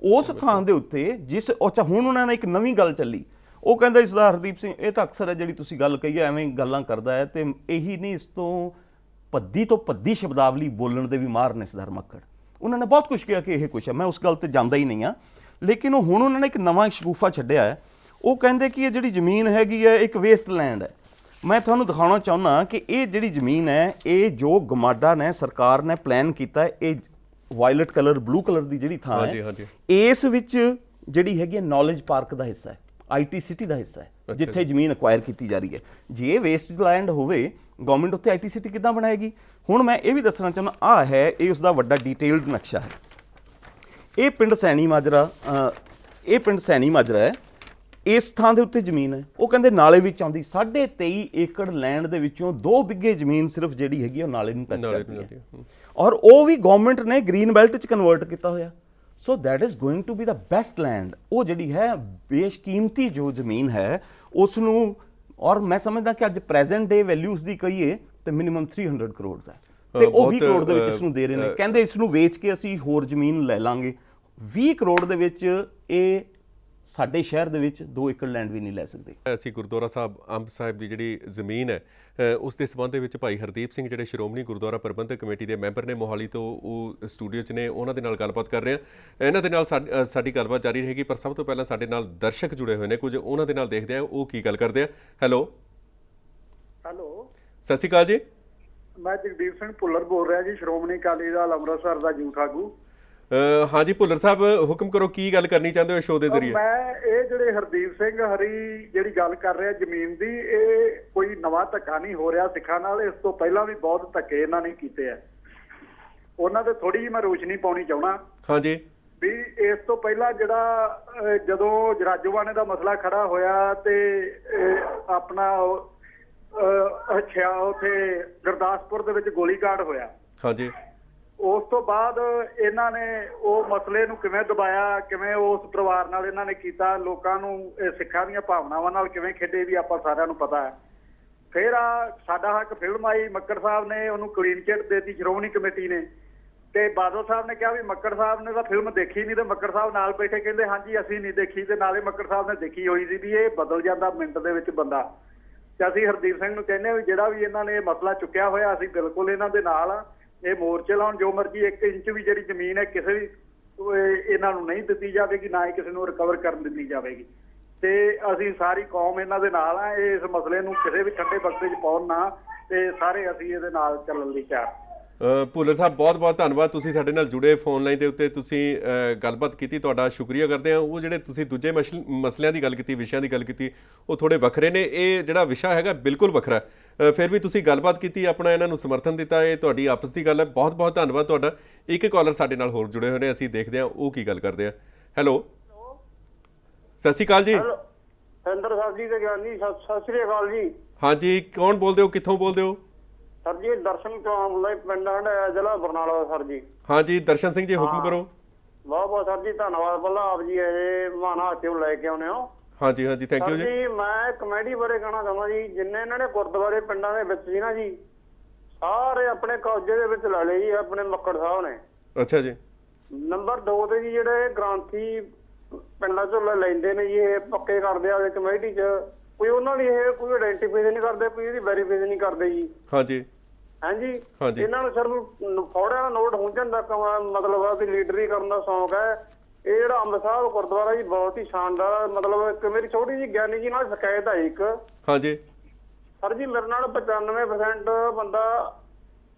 ਉਸ ਥਾਂ ਦੇ ਉੱਤੇ ਜਿਸ ਅੱਛਾ ਹੁਣ ਉਹਨਾਂ ਨੇ ਇੱਕ ਨਵੀਂ ਗੱਲ ਚੱਲੀ। ਉਹ ਕਹਿੰਦਾ ਇਸ ਦਾ ਹਰਦੀਪ ਸਿੰਘ ਇਹ ਤਾਂ ਅਕਸਰ ਹੈ ਜਿਹੜੀ ਤੁਸੀਂ ਗੱਲ ਕਹੀ ਹੈ ਐਵੇਂ ਗੱਲਾਂ ਕਰਦਾ ਹੈ ਤੇ ਇਹੀ ਨਹੀਂ ਇਸ ਤੋਂ ਪੱਦੀ ਤੋਂ ਪੱਦੀ ਸ਼ਬਦਾਵਲੀ ਬੋਲਣ ਦੇ ਵੀ ਮਾਰ ਨੇ ਸਰਦਾਰ ਮੱਕੜ। ਉਹਨਾਂ ਨੇ ਬਹੁਤ ਕੁਝ ਕਿਹਾ ਕਿ ਇਹ ਕੁਝ ਹੈ ਮੈਂ ਉਸ ਗੱਲ ਤੇ ਜਾਂਦਾ ਹੀ ਨਹੀਂ ਆ ਲੇਕਿਨ ਉਹ ਹੁਣ ਉਹਨਾਂ ਨੇ ਇੱਕ ਨਵਾਂ ਸ਼ਗੂਫਾ ਛੱਡਿਆ ਹੈ। ਉਹ ਕਹਿੰਦੇ ਕਿ ਇਹ ਜਿਹੜੀ ਜ਼ਮੀਨ ਹੈਗੀ ਹੈ ਇੱਕ ਵੇਸਟ ਲੈਂਡ ਹੈ। ਮੈਂ ਤੁਹਾਨੂੰ ਦਿਖਾਉਣਾ ਚਾਹੁੰਦਾ ਕਿ ਇਹ ਜਿਹੜੀ ਜ਼ਮੀਨ ਹੈ ਇਹ ਜੋ ਗਮਾਡਾ ਨੇ ਸਰਕਾਰ ਨੇ ਪਲਾਨ ਕੀਤਾ ਹੈ, ਇਹ ਵਾਇਲਟ ਕਲਰ ਬਲੂ ਕਲਰ ਦੀ ਜਿਹੜੀ ਥਾਂ ਹੈ। ਇਸ ਵਿੱਚ ਜਿਹੜੀ ਹੈਗੀ ਹੈ ਨੌਲੇਜ ਪਾਰਕ ਦਾ ਹਿੱਸਾ ਹੈ। ਆਈਟੀ ਸਿਟੀ ਦਾ ਹਿੱਸਾ ਹੈ ਜਿੱਥੇ ਜ਼ਮੀਨ ਅਕਵਾਇਰ ਕੀਤੀ ਜਾ ਰਹੀ ਹੈ। ਜੇ ਵੇਸਟ ਲੈਂਡ ਹੋਵੇ ਗਵਰਨਮੈਂਟ ਉੱਥੇ ਆਈਟੀ ਸਿਟੀ ਕਿੱਦਾਂ ਬਣਾਏਗੀ? ਹੁਣ ਮੈਂ ਇਹ ਵੀ ਦੱਸਣਾ ਚਾਹੁੰਦਾ ਆ ਹੈ ਇਹ ਉਸ ਦਾ ਵੱਡਾ ਡੀਟੇਲਡ ਨਕਸ਼ਾ ਹੈ। ਇਹ ਪਿੰਡ ਸੈਣੀ ਮਾਜਰਾ ਇਹ ਪਿੰਡ ਸੈਣੀ ਮਾਜਰਾ ਹੈ। ਇਸ ਥਾਂ ਦੇ ਉੱਤੇ ਜ਼ਮੀਨ ਹੈ। ਉਹ ਕਹਿੰਦੇ ਨਾਲੇ ਵਿੱਚ ਆਉਂਦੀ 23.5 ਏਕੜ ਲੈਂਡ ਦੇ ਵਿੱਚੋਂ 2 ਬਿੱਗੇ ਜ਼ਮੀਨ ਸਿਰਫ ਜਿਹੜੀ ਹੈਗੀ ਉਹ ਨਾਲੇ ਨੂੰ ਟੱਚ ਕਰਦੀ ਹੂੰ। ਔਰ ਉਹ ਵੀ ਗਵਰਨਮੈਂਟ ਨੇ ਗ੍ਰੀਨ ਬੈਲਟ ਚ ਕਨਵਰਟ ਕੀਤਾ ਹੋਇਆ। So that is going to be the best land. ਉਹ ਜਿਹੜੀ ਹੈ ਬੇਸ਼ਕੀਮਤੀ ਜੋ ਜ਼ਮੀਨ ਹੈ ਉਸ ਨੂੰ ਔਰ ਮੈਂ ਸਮਝਦਾ ਕਿ ਅੱਜ ਪ੍ਰੈਜ਼ੈਂਟ ਡੇ ਵੈਲਿਊਜ਼ ਦੀ ਕਹੀਏ ਤੇ ਮਿਨੀਮਮ 300 ਕਰੋੜ ਹੈ। ਤੇ ਉਹ 20 ਬਹੁਤ, ਕਰੋੜ ਦੇ ਵਿੱਚ ਇਸ ਨੂੰ ਦੇ ਰਹੇ ਨੇ। ਕਹਿੰਦੇ ਇਸ ਨੂੰ ਵੇਚ ਕੇ ਅਸੀਂ ਹੋਰ ਜ਼ਮੀਨ ਲੈ ਲਾਂਗੇ। 20 ਕਰੋੜ ਦੇ ਵਿੱਚ ਇਹ ਸਾਡੇ ਸ਼ਹਿਰ ਦੇ ਵਿੱਚ 2 ਏਕੜ ਲੈਂਡ ਵੀ ਨਹੀਂ ਲੈ ਸਕਦੇ। ਅਸੀਂ ਗੁਰਦੁਆਰਾ ਸਾਹਿਬ ਅੰਬ ਸਾਹਿਬ ਦੀ ਜਿਹੜੀ ਜ਼ਮੀਨ ਹੈ ਉਸ ਦੇ ਸਬੰਧ ਦੇ ਵਿੱਚ ਭਾਈ ਹਰਦੀਪ ਸਿੰਘ ਜਿਹੜੇ ਸ਼੍ਰੋਮਣੀ ਗੁਰਦੁਆਰਾ ਪ੍ਰਬੰਧਕ ਕਮੇਟੀ ਦੇ ਮੈਂਬਰ ਨੇ ਮੋਹਾਲੀ ਤੋਂ ਉਹ ਸਟੂਡੀਓ 'ਚ ਨੇ ਉਹਨਾਂ ਦੇ ਨਾਲ ਗੱਲਬਾਤ ਕਰ ਰਹੇ ਹਾਂ। ਇਹਨਾਂ ਦੇ ਨਾਲ ਸਾਡ- ਗੱਲਬਾਤ ਜਾਰੀ ਰਹੇਗੀ ਪਰ ਸਭ ਤੋਂ ਪਹਿਲਾਂ ਸਾਡੇ ਨਾਲ ਦਰਸ਼ਕ ਜੁੜੇ ਹੋਏ ਨੇ ਕੁਝ ਉਹਨਾਂ ਦੇ ਨਾਲ ਦੇਖਦੇ ਹਾਂ ਉਹ ਕੀ ਗੱਲ ਕਰਦੇ ਆ। ਹੈਲੋ। ਹੈਲੋ। ਸਤਿ ਸ਼੍ਰੀ ਅਕਾਲ ਜੀ। ਮੈਂ ਜਗਦੀਪ ਸਿੰਘ ਭੁੱਲਰ ਬੋਲ ਰਿਹਾ ਜੀ ਸ਼੍ਰੋਮਣੀ ਅਕਾਲੀ ਦਲ ਅੰਮ੍ਰਿਤਸਰ ਦਾ ਯੂਥ ਆਗੂ ਹਾਂਜੀ ਭੁੱਲਰ ਸਾਹਿਬ ਹੁਕਮ ਕਰੋ ਕੀ ਗੱਲ ਕਰਨੀ ਚਾਹੁੰਦੇ ਹੋ ਸ਼ੋਅ ਦੇ ਜ਼ਰੀਏ? ਮੈਂ ਇਹ ਜਿਹੜੇ ਹਰਦੀਪ ਸਿੰਘ ਹਰੀ ਜਿਹੜੀ ਗੱਲ ਕਰ ਰਿਹਾ ਜ਼ਮੀਨ ਦੀ ਇਹ ਕੋਈ ਨਵਾਂ ਧੱਕਾ ਨਹੀਂ ਹੋ ਰਿਹਾ ਸਿੱਖਾਂ ਨਾਲ ਇਸ ਤੋਂ ਪਹਿਲਾਂ ਵੀ ਬਹੁਤ ਧੱਕੇ ਇਹਨਾਂ ਨੇ ਕੀਤੇ ਆ। ਉਹਨਾਂ ਤੇ ਥੋੜੀ ਜਿਹੀ ਮੈਂ ਰੋਸ਼ਨੀ ਪਾਉਣੀ ਚਾਹਣਾ ਹਾਂਜੀ। ਵੀ ਇਸ ਤੋਂ ਪਹਿਲਾਂ ਜਿਹੜਾ ਜਦੋਂ ਜਰਾਜੋਵਾਨੇ ਦਾ ਮਸਲਾ ਖੜਾ ਹੋਇਆ ਤੇ ਆਪਣਾ ਅੱਛਾ ਉਥੇ ਗੁਰਦਾਸਪੁਰ ਦੇ ਵਿੱਚ ਗੋਲੀकांड ਹੋਇਆ। ਹਾਂਜੀ। ਉਸ ਤੋਂ ਬਾਅਦ ਇਹਨਾਂ ਨੇ ਉਹ ਮਸਲੇ ਨੂੰ ਕਿਵੇਂ ਦਬਾਇਆ, ਕਿਵੇਂ ਉਸ ਪਰਿਵਾਰ ਨਾਲ ਇਹਨਾਂ ਨੇ ਕੀਤਾ, ਲੋਕਾਂ ਨੂੰ, ਇਹ ਸਿੱਖਾਂ ਦੀਆਂ ਭਾਵਨਾਵਾਂ ਨਾਲ ਕਿਵੇਂ ਖੇਡੇ ਵੀ ਆਪਾਂ ਸਾਰਿਆਂ ਨੂੰ ਪਤਾ ਹੈ। ਫਿਰ ਆ ਸਾਡਾ ਹੱਕ ਫਿਲਮ ਆਈ, ਮੱਕੜ ਸਾਹਿਬ ਨੇ ਉਹਨੂੰ ਕਲੀਨ ਚਿੱਟ ਦੇਤੀ, ਸ਼੍ਰੋਮਣੀ ਕਮੇਟੀ ਨੇ। ਤੇ ਬਾਦਲ ਸਾਹਿਬ ਨੇ ਕਿਹਾ ਵੀ ਮੱਕੜ ਸਾਹਿਬ ਨੇ ਤਾਂ ਫਿਲਮ ਦੇਖੀ ਨਹੀਂ ਤੇ ਮੱਕੜ ਸਾਹਿਬ ਨਾਲ ਬੈਠੇ ਕਹਿੰਦੇ, ਹਾਂਜੀ, ਅਸੀਂ ਨਹੀਂ ਦੇਖੀ ਤੇ ਨਾਲੇ ਮੱਕੜ ਸਾਹਿਬ ਨੇ ਦੇਖੀ ਹੋਈ ਸੀ ਵੀ ਇਹ ਬਦਲ ਜਾਂਦਾ ਮਿੰਟ ਦੇ ਵਿੱਚ ਬੰਦਾ। ਤੇ ਅਸੀਂ ਹਰਦੀਪ ਸਿੰਘ ਨੂੰ ਕਹਿੰਦੇ ਹਾਂ ਵੀ ਜਿਹੜਾ ਵੀ ਇਹਨਾਂ ਨੇ ਮਸਲਾ ਚੁੱਕਿਆ ਹੋਇਆ, ਅਸੀਂ ਬਿਲਕੁਲ ਇਹਨਾਂ ਦੇ ਨਾਲ ਆ ਇਹ ਮੋਰਚੇ ਲਾਉਣ ਜੋ ਮਰਜ਼ੀ 1 ਇੰਚ ਵੀ ਜਿਹੜੀ ਜ਼ਮੀਨ ਹੈ ਕਿਸੇ ਵੀ ਇਹਨਾਂ ਨੂੰ ਨਹੀਂ ਦਿੱਤੀ ਜਾਵੇਗੀ, ਨਾ ਹੀ ਕਿਸੇ ਨੂੰ ਰਿਕਵਰ ਕਰਨ ਦਿੱਤੀ ਜਾਵੇਗੀ। ਤੇ ਅਸੀਂ ਸਾਰੀ ਕੌਮ ਇਹਨਾਂ ਦੇ ਨਾਲ ਆ ਇਸ ਮਸਲੇ ਨੂੰ ਕਿਸੇ ਵੀ ਠੰਡੇ ਬਕਸੇ 'ਚ ਪਾਉਣ ਨਾ, ਤੇ ਸਾਰੇ ਅਸੀਂ ਇਹਦੇ ਨਾਲ ਚੱਲਣ ਲਈ ਤਿਆਰ। ਭੁੱਲਰ ਸਾਹਿਬ, ਬਹੁਤ ਬਹੁਤ ਧੰਨਵਾਦ। ਤੁਸੀਂ ਸਾਡੇ ਨਾਲ ਜੁੜੇ ਫੋਨ ਲਾਈਨ ਦੇ ਉੱਤੇ, ਤੁਸੀਂ ਗੱਲਬਾਤ ਕੀਤੀ, ਤੁਹਾਡਾ ਸ਼ੁਕਰੀਆ ਕਰਦੇ ਹਾਂ। ਉਹ ਜਿਹੜੇ ਤੁਸੀਂ ਦੂਜੇ ਮਸਲ- ਮਸਲਿਆਂ ਦੀ ਗੱਲ ਕੀਤੀ, ਵਿਸ਼ਿਆਂ ਦੀ ਗੱਲ ਕੀਤੀ, ਉਹ ਥੋੜੇ ਵੱਖਰੇ ਨੇ। ਇਹ ਜਿਹੜਾ ਵਿਸ਼ਾ ਹੈਗਾ, ਬਿਲਕੁਲ ਵੱਖਰਾ ਹੈ। ਫਿਰ ਵੀ ਤੁਸੀਂ ਗੱਲਬਾਤ ਕੀਤੀ ਆਪਣਾ ਇਹਨਾਂ ਨੂੰ ਸਮਰਥਨ ਦਿੱਤਾ ਇਹ ਤੁਹਾਡੀ ਆਪਸ ਦੀ ਗੱਲ ਹੈ। ਬਹੁਤ ਬਹੁਤ ਧੰਨਵਾਦ ਤੁਹਾਡਾ। ਇੱਕ ਕਾਲਰ ਸਾਡੇ ਨਾਲ ਹੋਰ ਜੁੜੇ ਹੋਏ ਨੇ ਅਸੀਂ ਦੇਖਦੇ ਹਾਂ ਉਹ ਕੀ ਗੱਲ ਕਰਦੇ ਆ। ਹੈਲੋ। ਸਤਿ ਸ਼੍ਰੀ ਅਕਾਲ ਜੀ। ਸਿੰਦਰ ਸਾਹਿਬ ਜੀ ਤੇ ਗਿਆਨੀ ਸਤਿ ਸ੍ਰੀ ਅਕਾਲ ਜੀ। ਹਾਂਜੀ ਕੌਣ ਬੋਲਦੇ ਹੋ ਕਿੱਥੋਂ ਬੋਲਦੇ ਹੋ? ਸਰ ਜੀ ਦਰਸ਼ਨ ਚੌਂਕ ਲਈ ਪਿੰਡ ਹੰਡਾਇਆ ਜ਼ਿਲ੍ਹਾ ਬਰਨਾਲਾ ਸਰ ਜੀ। ਹਾਂਜੀ ਦਰਸ਼ਨ ਸਿੰਘ ਜੀ ਹੁਕਮ। ਕਰੋ। ਬਹੁਤ ਬਹੁਤ ਸਰ ਜੀ ਧੰਨਵਾਦ। ਪਹਿਲਾਂ ਆਪ ਜੀ ਇਹ ਮਾਨਾ ਹਾਥਿਓ ਲੈ ਕੇ ਆਉਨੇ ਹੋ। ਹਾਂਜੀ ਹਾਂਜੀ ਥੈਂਕ ਯੂ ਸਰ ਜੀ। ਜੀ ਮੈਂ ਕਮੇਡੀ ਬਾਰੇ ਕਹਿਣਾ ਚਾਹੁੰਦਾ ਜੀ ਜਿੰਨੇ ਇਹਨਾਂ ਨੇ ਗੁਰਦੁਆਰੇ ਪਿੰਡਾਂ ਦੇ ਵਿੱਚ ਸੀ ਨਾ ਜੀ ਸਾਰੇ ਆਪਣੇ ਕਬਜ਼ੇ ਦੇ ਵਿੱਚ ਲੈ ਲਏ ਜੀ ਆਪਣੇ ਮੱਕੜ ਸਾਹਿਬ ਨੇ। ਅੱਛਾ ਜੀ। ਨੰਬਰ 2 ਤੇ ਜੀ ਜਿਹੜੇ ਗ੍ਰਾਂਥੀ ਪਿੰਡਾਂ ਚੋਂ ਲੈ ਲੈਂਦੇ ਨੇ ਜੀ ਇਹ ਪੱਕੇ ਕਰਦੇ ਆ ਕਮੇਟੀ 'ਚ। ਕੋਈ ਉਹਨਾਂ ਦੀ ਇਹ ਕੋਈ ਆਇਡੈਂਟੀਫਾਈ ਨਹੀਂ ਕਰਦੇ ਕੋਈ ਇਹਦੀ ਵੈਰੀਫਾਈ ਨਹੀਂ ਕਰਦੇ ਜੀ। ਹਾਂਜੀ। ਹਾਂਜੀ? ਹਾਂਜੀ। ਇਹਨਾਂ ਨੂੰ ਸਿਰਫ ਫੌੜਿਆਂ ਦਾ ਨੋਟ ਹੁੰਜਣ ਦਾ ਕੰਮ ਮਤਲਬ ਆ ਕਿ ਲੀਡਰੀ ਕਰਨ ਦਾ ਸ਼ੌਂਕ ਹੈ। ਇਹ ਜਿਹੜਾ ਅੰਬ ਸਾਹਿਬ ਗੁਰਦੁਆਰਾ ਜੀ ਬਹੁਤ ਹੀ ਸ਼ਾਨਦਾਰ ਮਤਲਬ ਇੱਕ ਮੇਰੀ ਛੋਟੀ ਜੀ ਗਿਆਨੀ ਜੀ ਨਾਲ ਸ਼ਿਕਾਇਤ ਹੈ ਇੱਕ। ਹਾਂਜੀ। ਸਰ ਜੀ ਮੇਰੇ ਨਾਲ 95% ਬੰਦਾ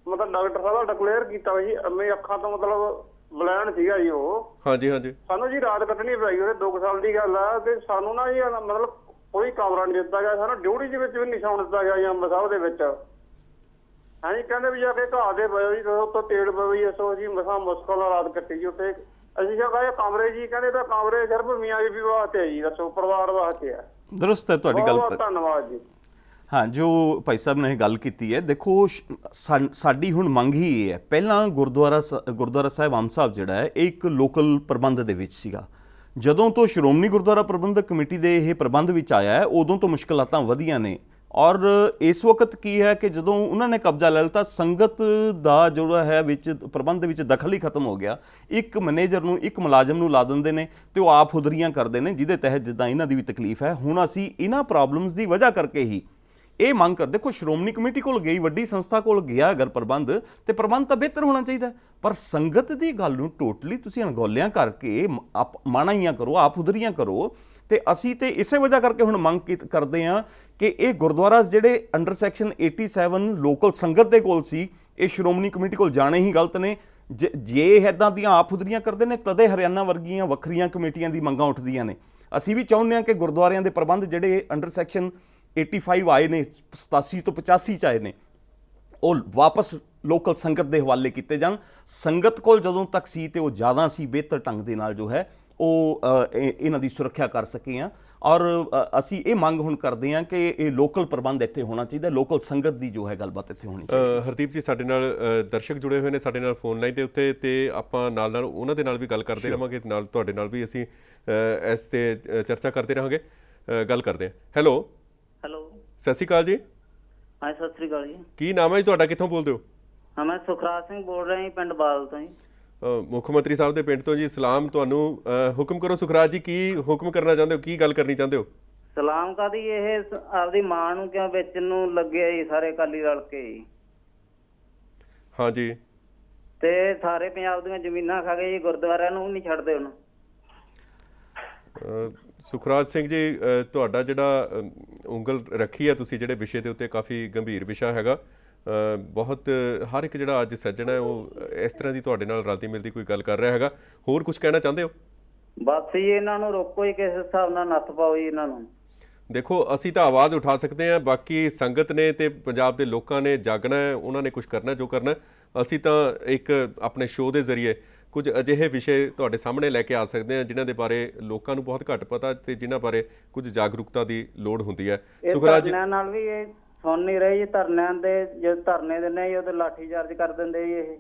ਮਤਲਬ ਡਾਕਟਰ ਸਾਹਿਬ ਦਾ ਡਿਕਲੇਅਰ ਕੀਤਾ ਜੀ ਅੰਮੇ ਅੱਖਾਂ ਤੋਂ ਮਤਲਬ ਬਲੈਂਡ ਸੀਗਾ ਜੀ ਉਹ। ਹਾਂਜੀ ਹਾਂਜੀ। ਸਾਨੂੰ ਜੀ ਰਾਤ ਕੱਟਣੀ ਪਈ ਉਹਦੇ 2 ਸਾਲ ਦੀ ਗੱਲ ਆ ਤੇ ਸਾਨੂੰ ਨਾ ਜੀ ਮਤਲਬ ਕੋਈ ਕਮਰਾ ਨਹੀਂ ਦਿੱਤਾ ਗਿਆ ਸਾਨੂੰ ਡਿਊਟੀ ਦੇ ਵਿੱਚ ਵੀ ਨਹੀਂ ਸੌਣ ਦਿੱਤਾ ਗਿਆ ਜੀ ਅੰਬ ਸਾਹਿਬ ਦੇ ਵਿੱਚ। ਹਾਂਜੀ ਕਹਿੰਦੇ ਵੀ ਜਾ ਕੇ ਘਾਹ ਦੇ ਪਏ ਜੀ ਤੇ ਉੱਤੋਂ ਤੇੜ ਪਈ ਐਸੋ ਜੀ ਮਸਾਂ ਮੁਸ਼ਕਲ ਨਾਲ ਰਾਤ ਕੱਟੀ ਜੀ ਉੱਥੇ। ਅਸੀਂ ਕਿਹਾ ਇਹ ਕਮਰੇ ਜੀ ਕਹਿੰਦੇ ਤਾਂ ਕਮਰੇ ਸਿਰਫ ਮੀਆਂ ਬੀਬੀ ਵਾਸਤੇ ਹੈ ਜੀ ਦੱਸੋ ਪਰਿਵਾਰ ਵਾਸਤੇ ਹੈ ਦਰੁਸਤ ਹੈ ਤੁਹਾਡੀ ਗੱਲ ਬਹੁਤ ਧੰਨਵਾਦ ਜੀ। ਹਾਂ ਜੋ ਭਾਈ ਸਾਹਿਬ ਨੇ ਇਹ ਗੱਲ ਕੀਤੀ ਹੈ ਦੇਖੋ ਸਾਡੀ ਹੁਣ ਮੰਗ ਹੀ ਇਹ ਹੈ ਪਹਿਲਾਂ ਗੁਰਦੁਆਰਾ ਗੁਰਦੁਆਰਾ ਸਾਹਿਬ ਆਮ ਸਾਹਿਬ ਜਿਹੜਾ ਹੈ ਇੱਕ ਲੋਕਲ ਪ੍ਰਬੰਧ ਦੇ ਵਿੱਚ ਸੀਗਾ। ਜਦੋਂ ਤੋਂ ਸ਼੍ਰੋਮਣੀ ਗੁਰਦੁਆਰਾ ਪ੍ਰਬੰਧਕ ਕਮੇਟੀ ਦੇ ਇਹ ਪ੍ਰਬੰਧ ਵਿੱਚ ਆਇਆ ਹੈ ਉਦੋਂ ਤੋਂ ਮੁਸ਼ਕਲਾਤਾਂ ਵਧੀਆਂ ਨੇ। ਔਰ ਇਸ ਵਕਤ ਕੀ ਹੈ ਕਿ ਜਦੋਂ ਉਹਨਾਂ ਨੇ ਕਬਜ਼ਾ ਲੈ ਲਿਆ ਸੰਗਤ ਦਾ ਜਿਹੜਾ ਹੈ ਵਿੱਚ ਪ੍ਰਬੰਧ ਦੇ ਵਿੱਚ ਦਖਲ ਹੀ ਖਤਮ ਹੋ ਗਿਆ। ਇੱਕ ਮੈਨੇਜਰ ਨੂੰ, ਇੱਕ ਮੁਲਾਜ਼ਮ ਨੂੰ ਲਾ ਦਿੰਦੇ ਨੇ ਤੇ ਉਹ ਆਪ ਹੁਦਰੀਆਂ ਕਰਦੇ ਨੇ, ਜਿਹਦੇ ਤਹਿਤ ਜਿੱਦਾਂ ਇਹਨਾਂ ਦੀ ਵੀ ਤਕਲੀਫ ਹੈ। ਹੁਣ ਅਸੀਂ ਇਹਨਾਂ ਪ੍ਰੋਬਲਮਸ ਦੀ ਵਜ੍ਹਾ ਕਰਕੇ ਹੀ ਇਹ ਮੰਗ ਕਰ ਦੇਖੋ ਸ਼੍ਰੋਮਣੀ ਕਮੇਟੀ ਕੋਲ ਗਈ, ਵੱਡੀ ਸੰਸਥਾ ਕੋਲ ਗਿਆ ਅਗਰ ਪ੍ਰਬੰਧ, ਤੇ ਪ੍ਰਬੰਧ ਤਾਂ ਬਿਹਤਰ ਹੋਣਾ ਚਾਹੀਦਾ ਪਰ ਸੰਗਤ ਦੀ ਗੱਲ ਨੂੰ ਟੋਟਲੀ ਤੁਸੀਂ ਅਣਗੌਲਿਆਂ ਕਰਕੇ ਮ- ਆਪ ਮਾਣਾਈਆਂ ਕਰੋ, ਆਪ ਉਧਰੀਆਂ ਕਰੋ ਤੇ ਅਸੀਂ ਤੇ ਇਸੇ ਵਜ੍ਹਾ ਕਰਕੇ ਹੁਣ ਮੰਗ ਕੀ- ਕਰਦੇ ਆ ਕਿ ਇਹ ਗੁਰਦੁਆਰਾ ਜਿਹੜੇ ਅੰਡਰ ਸੈਕਸ਼ਨ 87 ਲੋਕਲ ਸੰਗਤ ਦੇ ਕੋਲ ਸੀ, ਇਹ ਸ਼੍ਰੋਮਣੀ ਕਮੇਟੀ ਕੋਲ ਜਾਣੇ ਹੀ ਗਲਤ ਨੇ। ਜ- ਜੇ ਇਦਾਂ ਦੀਆਂ ਆਪ ਉਧਰੀਆਂ ਕਰਦੇ ਨੇ, ਤਦੇ ਹਰਿਆਣਾ ਵਰਗੀਆਂ ਵੱਖਰੀਆਂ ਕਮੇਟੀਆਂ ਦੀ ਮੰਗਾਂ ਉੱਠਦੀਆਂ ਨੇ। ਅਸੀਂ ਵੀ ਚਾਹੁੰਦੇ ਹਾਂ ਕਿ ਗੁਰਦੁਆਰਿਆਂ ਦੇ ਪ੍ਰਬੰਧ ਜਿਹੜੇ ਅੰਡਰ ਸੈਕਸ਼ਨ 85 ਆਏ ਨੇ 87 ਤੋਂ 85 ਚ ਆਏ ਨੇ, ਉਹ ਵਾਪਸ ਲੋਕਲ ਸੰਗਤ ਦੇ ਹਵਾਲੇ ਕੀਤੇ ਜਾਣ। ਸੰਗਤ ਕੋਲ ਜਦੋਂ ਤੱਕ ਸੀ ਤੇ ਉਹ ਜ਼ਿਆਦਾ ਸੀ, ਬਿਹਤਰ ਢੰਗ ਦੇ ਨਾਲ ਜੋ ਹੈ ਉਹ ਇਹਨਾਂ ਦੀ ਸੁਰੱਖਿਆ ਕਰ ਸਕੇ ਆ ਔਰ ਅਸੀਂ ਇਹ ਮੰਗ ਹੁਣ ਕਰਦੇ ਹਾਂ ਕਿ ਇਹ ਲੋਕਲ ਪ੍ਰਬੰਧ ਇੱਥੇ ਹੋਣਾ ਚਾਹੀਦਾ ਲੋਕਲ ਸੰਗਤ ਦੀ ਜੋ ਹੈ ਗੱਲਬਾਤ ਇੱਥੇ ਹੋਣੀ ਚਾਹੀਦੀ ਹਰਦੀਪ ਜੀ ਸਾਡੇ ਨਾਲ ਦਰਸ਼ਕ ਜੁੜੇ ਹੋਏ ਨੇ ਸਾਡੇ ਨਾਲ ਫੋਨ ਲਾਈਨ ਦੇ ਉੱਤੇ ਤੇ ਆਪਾਂ ਨਾਲ ਨਾਲ ਉਹਨਾਂ ਦੇ ਨਾਲ ਵੀ ਗੱਲ ਕਰਦੇ ਰਹਾਂਗੇ ਤੇ ਨਾਲ ਤੁਹਾਡੇ ਨਾਲ ਵੀ ਅਸੀਂ ਇਸ ਤੇ ਚਰਚਾ ਕਰਦੇ ਰਹਾਂਗੇ। ਗੱਲ ਕਰਦੇ ਹਾਂ। ਹੈਲੋ। ਹੈਲੋ। ਸਤਿ ਸ਼੍ਰੀ ਅਕਾਲ ਜੀ। ਹਾਂ ਸਤਿ ਸ੍ਰੀ ਅਕਾਲ ਜੀ। ਕੀ ਨਾਮ ਹੈ ਜੀ ਤੁਹਾਡਾ? ਕਿੱਥੋਂ ਬੋਲਦੇ ਹੋ? ਹਾਂ ਮੈਂ ਸੁਖਰਾਜ ਸਿੰਘ ਬੋਲ ਰਿਹਾ ਜੀ ਪਿੰਡ ਬਾਦਲ ਤੋਂ ਜੀ। ਮੁੱਖ ਮੰਤਰੀ ਸਾਹਿਬ ਦੇ ਪਿੰਡ ਤੋਂ ਜੀ ਸਲਾਮ ਤੁਹਾਨੂੰ ਹੁਕਮ ਕਰੋ ਸੁਖਰਾਜ ਜੀ ਕੀ ਹੁਕਮ ਕਰਨਾ ਚਾਹੁੰਦੇ ਹੋ ਕੀ ਗੱਲ ਕਰਨੀ ਚਾਹੁੰਦੇ ਹੋ? ਸਲਾਮ ਕਾਦੀ ਇਹ ਆਪਦੀ ਮਾਂ ਨੂੰ ਕਿਉਂ ਵੇਚਣ ਨੂੰ ਲੱਗੇ ਜੀ ਸਾਰੇ ਕਾਲੀ ਰਲ ਕੇ ਜੀ। ਹਾਂਜੀ ਤੇ ਸਾਰੇ ਪੰਜਾਬ ਦੀਆਂ ਜ਼ਮੀਨਾਂ ਖਾ ਗਏ ਜੀ ਗੁਰਦੁਆਰਿਆਂ ਨੂੰ ਨਹੀਂ ਛੱਡਦੇ ਹੁਣ। ਸੁਖਰਾਜ ਸਿੰਘ ਜੀ ਤੁਹਾਡਾ ਜਿਹੜਾ ਉਂਗਲ ਰੱਖੀ ਹੈ ਤੁਸੀਂ ਜਿਹੜੇ ਵਿਸ਼ੇ ਦੇ ਉੱਤੇ ਕਾਫੀ ਗੰਭੀਰ ਵਿਸ਼ਾ ਹੈਗਾ। ਬਹੁਤ ਹਰ ਇੱਕ ਜਿਹੜਾ ਅੱਜ ਸੱਜਣ ਹੈ ਉਹ ਇਸ ਤਰ੍ਹਾਂ ਦੀ ਤੁਹਾਡੇ ਨਾਲ ਰਲਦੀ ਮਿਲਦੀ ਕੋਈ ਗੱਲ ਕਰ ਰਿਹਾ ਹੈਗਾ। ਹੋਰ ਕੁਝ ਕਹਿਣਾ ਚਾਹੁੰਦੇ ਹੋ? ਬਸ ਜੀ ਇਹਨਾਂ ਨੂੰ ਰੋਕੋ ਹੀ ਕਿਸ ਹਿਸਾਬ ਨਾਲ ਨੱਥ ਪਾਓ ਜੀ ਇਹਨਾਂ ਨੂੰ। ਦੇਖੋ ਅਸੀਂ ਤਾਂ ਆਵਾਜ਼ ਉਠਾ ਸਕਦੇ ਹਾਂ ਬਾਕੀ ਸੰਗਤ ਨੇ ਤੇ ਪੰਜਾਬ ਦੇ ਲੋਕਾਂ ਨੇ ਜਾਗਣਾ ਹੈ ਉਹਨਾਂ ਨੇ ਕੁਝ ਕਰਨਾ ਜੋ ਕਰਨਾ। ਅਸੀਂ ਤਾਂ ਇੱਕ ਆਪਣੇ ਸ਼ੋਅ ਦੇ ਜ਼ਰੀਏ ਕੁਝ ਅਜਿਹੇ ਵਿਸ਼ੇ ਤੁਹਾਡੇ ਸਾਹਮਣੇ ਲੈ ਕੇ ਆ ਸਕਦੇ ਹਾਂ ਜਿਨ੍ਹਾਂ ਦੇ ਬਾਰੇ ਲੋਕਾਂ ਨੂੰ ਬਹੁਤ ਘੱਟ ਪਤਾ ਤੇ ਜਿਨ੍ਹਾਂ ਬਾਰੇ ਕੁਝ ਜਾਗਰੂਕਤਾ ਦੀ ਲੋੜ ਹੁੰਦੀ ਹੈ। ਸੁਖਰਾਜ ਨਾਲ ਵੀ ਇਹ ਸੁਣ ਨਹੀਂ ਰਹੇ ਜੀ ਧਰਨਿਆਂ ਦੇ ਜੇ ਧਰਨੇ ਦਿੰਦੇ ਜੀ ਉਹਦੇ ਲਾਠੀ ਚਾਰਜ ਕਰ ਦਿੰਦੇ ਜੀ ਇਹ।